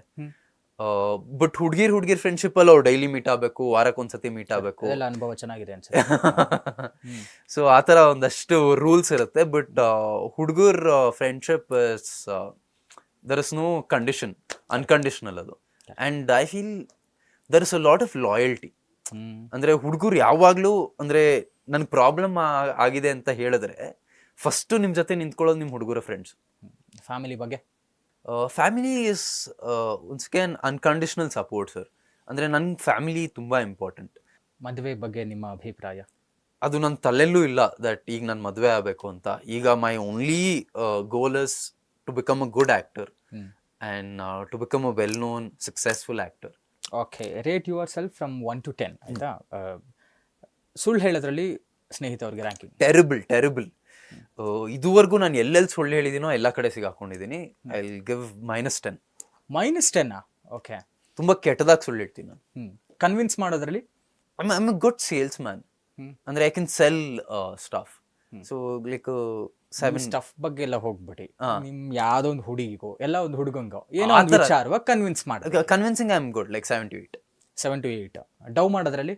ಬಟ್ ಹುಡ್ಗಿರ್ ಹುಡ್ಗಿರ್ ಫ್ರೆಂಡ್ಶಿಪ್ ಅಲ್ಲಿ ಅವ್ರು ಡೈಲಿ ಮೀಟ್ ಆಗ್ಬೇಕು ವಾರಕ್ಕೊಂದ್ಸತಿ ಮೀಟ್ ಆಗ್ಬೇಕು. ಎಲ್ಲ ಅನುಭವ ಚೆನ್ನಾಗಿದೆ ಅನ್ಸುತ್ತೆ. (laughs) ಸೊ ಆ ತರ ಒಂದಷ್ಟು ರೂಲ್ಸ್ ಇರುತ್ತೆ ಬಟ್ ಹುಡುಗರ್ friendship there is no condition unconditional ಅದು. And I feel there is a lot of loyalty ಅಂದರೆ ಹುಡುಗರು ಯಾವಾಗಲೂ ಅಂದರೆ ನನ್ಗೆ ಪ್ರಾಬ್ಲಮ್ ಆಗಿದೆ ಅಂತ ಹೇಳಿದ್ರೆ ಫಸ್ಟು ನಿಮ್ಮ ಜೊತೆ ನಿಂತ್ಕೊಳ್ಳೋದು ನಿಮ್ಮ ಹುಡುಗರ ಫ್ರೆಂಡ್ಸ್ ಫ್ಯಾಮಿಲಿ ಬಗ್ಗೆ? Family is one's can unconditional support sir ಅಂದರೆ ನನ್ನ ಫ್ಯಾಮಿಲಿ ತುಂಬ ಇಂಪಾರ್ಟೆಂಟ್ ಮದುವೆ ಬಗ್ಗೆ ನಿಮ್ಮ ಅಭಿಪ್ರಾಯ? ಅದು ನನ್ನ ತಲೆಯಲ್ಲೂ ಇಲ್ಲ ದಟ್ ಈಗ ನಾನು ಮದುವೆ ಆಗಬೇಕು ಅಂತ. ಈಗ my only goal is to become a good actor hmm. And to become a well-known successful actor. Okay rate yourself from one to ten ಆಯ್ತಾ? ಸುಳ್ಳು ಹೇಳೋದ್ರಲ್ಲಿ ಸ್ನೇಹಿತವ್ರಿಗೆ ರ್ಯಾಂಕಿಂಗ್ ಟೆರಿಬಲ್ ಟೆರಿಬಲ್ ಇದುವರೆಗೂ ನಾನು ಎಲ್ಲೆಲ್ಲಿ ಸುಳ್ಳು ಹೇಳಿದ್ದೀನೋ ಎಲ್ಲ ಕಡೆ ಸಿಗಾಕೊಂಡಿದ್ದೀನಿ I give minus ten minus ಟೆನ್ನಾ okay ತುಂಬ ಕೆಟ್ಟದಾಗಿ ಸುಳ್ಳು ಹೇಳ್ತೀನಿ ನಾನು. ಹ್ಮ್. ಕನ್ವಿನ್ಸ್ ಮಾಡೋದ್ರಲ್ಲಿ? I'm a good salesman ಅಂದರೆ I can sell stuff so like seven stuff ಬಗ್ಗೆ ಎಲ್ಲ ಹೋಗ್ಬಿಡಿ. ನಿಮ್ ಯಾವ್ದೋ ಒಂದು ಹುಡುಗಿಗೋ ಎಲ್ಲ ಒಂದು ಹುಡುಗಂಗೋ ಏನೋ ಆ ಒಂದು ಥರ. ವಿಚಾರವಾಗಿ ಕನ್ವಿನ್ಸ್ ಮಾಡಿ. Convincing I am good like seven to eight seven to eight ಡವ್ ಮಾಡೋದ್ರಲ್ಲಿ?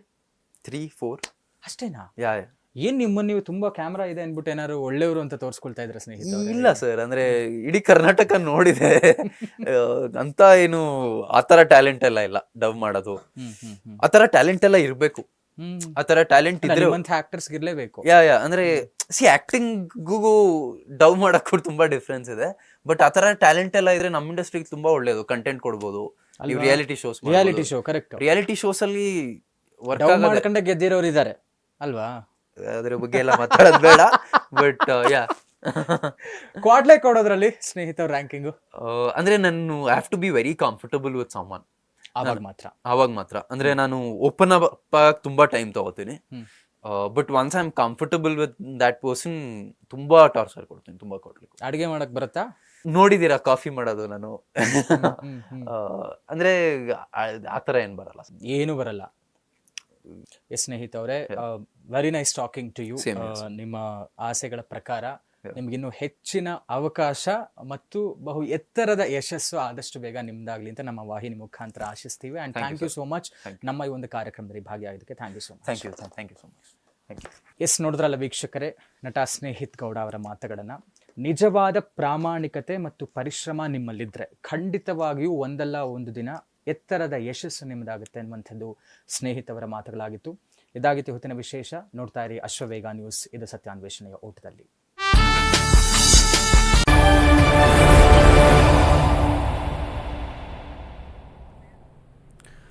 ತ್ರೀ ಫೋರ್ ಅಷ್ಟೇನಾ? ಯಾ ಏನ್ ನಿಮ್ಮನ್ನ ನೀವು ತುಂಬಾ ಕ್ಯಾಮ್ರಾ ಇದೆ ಅನ್ಬಿಟ್ಟು ಏನಾದ್ರು ಒಳ್ಳೆಯವರು ಅಂತ ತೋರಿಸ್ಕೊಳ್ತಾ ಇದ್ರ ಸ್ನೇಹಿತರು? ಇಲ್ಲ ಸರ್ ಅಂದ್ರೆ ಇಡೀ ಕರ್ನಾಟಕ ನೋಡಿದೆ. (laughs) ಆ, ಅಂತ ಏನು ಆತರ ಟ್ಯಾಲೆಂಟ್ ಎಲ್ಲ ಇಲ್ಲ ಡವ್ ಮಾಡೋದು. ಆತರ ಟ್ಯಾಲೆಂಟ್ ಎಲ್ಲ ಇರ್ಬೇಕು. ಹ್ಮ್ ಆತರ ಟ್ಯಾಲೆಂಟ್ ಇದ್ರೆ. ಆಕ್ಟರ್ಸ್ ಇರ್ಲೇಬೇಕು. ಯಾ ಯಾ ಅಂದ್ರೆ ಸಿ ಆಕ್ಟಿಂಗ್ಗೂ ಡವ್ ಮಾಡಕ್ಕೂ ತುಂಬಾ ಡಿಫ್ರೆನ್ಸ್ ಇದೆ. ಬಟ್ ಆತರ ಟ್ಯಾಲೆಂಟ್ ಎಲ್ಲ ಇದ್ರೆ ನಮ್ಮ ಇಂಡಸ್ಟ್ರಿಗೆ ತುಂಬಾ ಒಳ್ಳೇದು. ಕಂಟೆಂಟ್ ಕೊಡ್ಬೋದು. Reality shows reality show correct reality shows ಅಲ್ಲಿ ವರ್ಕ್ ಮಾಡ್ಕೊಂಡೆ ಗೆದ್ದಿರೋರು ಇದಾರೆ. ಅಲ್ವಾ? ಅದ್ರ ಬಗ್ಗೆ ಎಲ್ಲ ಮಾತಾಡೋದು ಬೇಡ. ಬಟ್ ಯಾ (laughs) ಕ್ವಾಡ್ಲೆ ಕೊಡೋದ್ರಲ್ಲಿ ಸ್ನೇಹಿತರ ರ್ಯಾಂಕಿಂಗು ಅಂದ್ರೆ ನಾನು have to be very comfortable with someone ಆವಾಗ ಮಾತ್ರ. ಆವಾಗ ಮಾತ್ರ. ಅಂದ್ರೆ ನಾನು ಓಪನ್ ಅಪ್ ಆಗಿ ತುಂಬಾ ಟೈಮ್ ತಗೋತೀನಿ. But once I am comfortable with that person ತುಂಬಾ ಟಾರ್ಚರ್ ಕೊಡ್ತೀನಿ ತುಂಬಾ ಕೊಡ್ಲಿಕ್ಕೆ. ಅಡಿಗೆ ಮಾಡಕ್ ಬರುತ್ತಾ? ನೋಡಿದೀರಾ ಕಾಫಿ ಮಾಡೋದು ನಾನು? (laughs) ಅಂದ್ರೆ ಆ- ಆತರ ಏನ್ ಬರಲ್ಲ. ಏನು ಬರಲ್ಲ. ಎಸ್ ಅವರೇ very nice talking to you ನಿಮ್ಮ ಆಸೆಗಳ ಪ್ರಕಾರ ನಿಮ್ಗಿನ್ನು ಹೆಚ್ಚಿನ ಅವಕಾಶ ಮತ್ತು ಬಹು ಎತ್ತರದ ಯಶಸ್ಸು ಆದಷ್ಟು ಬೇಗ ನಿಮ್ದಾಗ್ಲಿ ಅಂತ ನಮ್ಮ ವಾಹಿನಿ ಮುಖಾಂತರ ಆಶಿಸ್ತೀವಿ. And thank you so much ನಮ್ಮ ಈ ಒಂದು ಕಾರ್ಯಕ್ರಮದಲ್ಲಿ ಭಾಗಿಯಾಗಿದ್ದಕ್ಕೆ thank you so much thank you thank you so much yes ನೋಡಿದ್ರಲ್ಲ ವೀಕ್ಷಕರೇ ನಟ ಸ್ನೇಹಿತ್ ಗೌಡ ಅವರ ಮಾತುಗಳನ್ನು. ನಿಜವಾದ ಪ್ರಾಮಾಣಿಕತೆ ಮತ್ತು ಪರಿಶ್ರಮ ನಿಮ್ಮಲ್ಲಿದ್ದರೆ ಖಂಡಿತವಾಗಿಯೂ ಒಂದಲ್ಲ ಒಂದು ದಿನ ಎತ್ತರದ ಯಶಸ್ಸು ನಿಮ್ಮದಾಗುತ್ತೆ ಅನ್ನುವಂಥದ್ದು ಸ್ನೇಹಿತವರ ಮಾತುಗಳಾಗಿತ್ತು. ಇದಾಗಿತ್ತು ಹೊತ್ತಿನ ವಿಶೇಷ. ನೋಡ್ತಾ ಇರಿ ಅಶ್ವವೇಗ ನ್ಯೂಸ್. ಇದು ಸತ್ಯಾನ್ವೇಷಣೆಯ ಓಟದಲ್ಲಿ. Bye.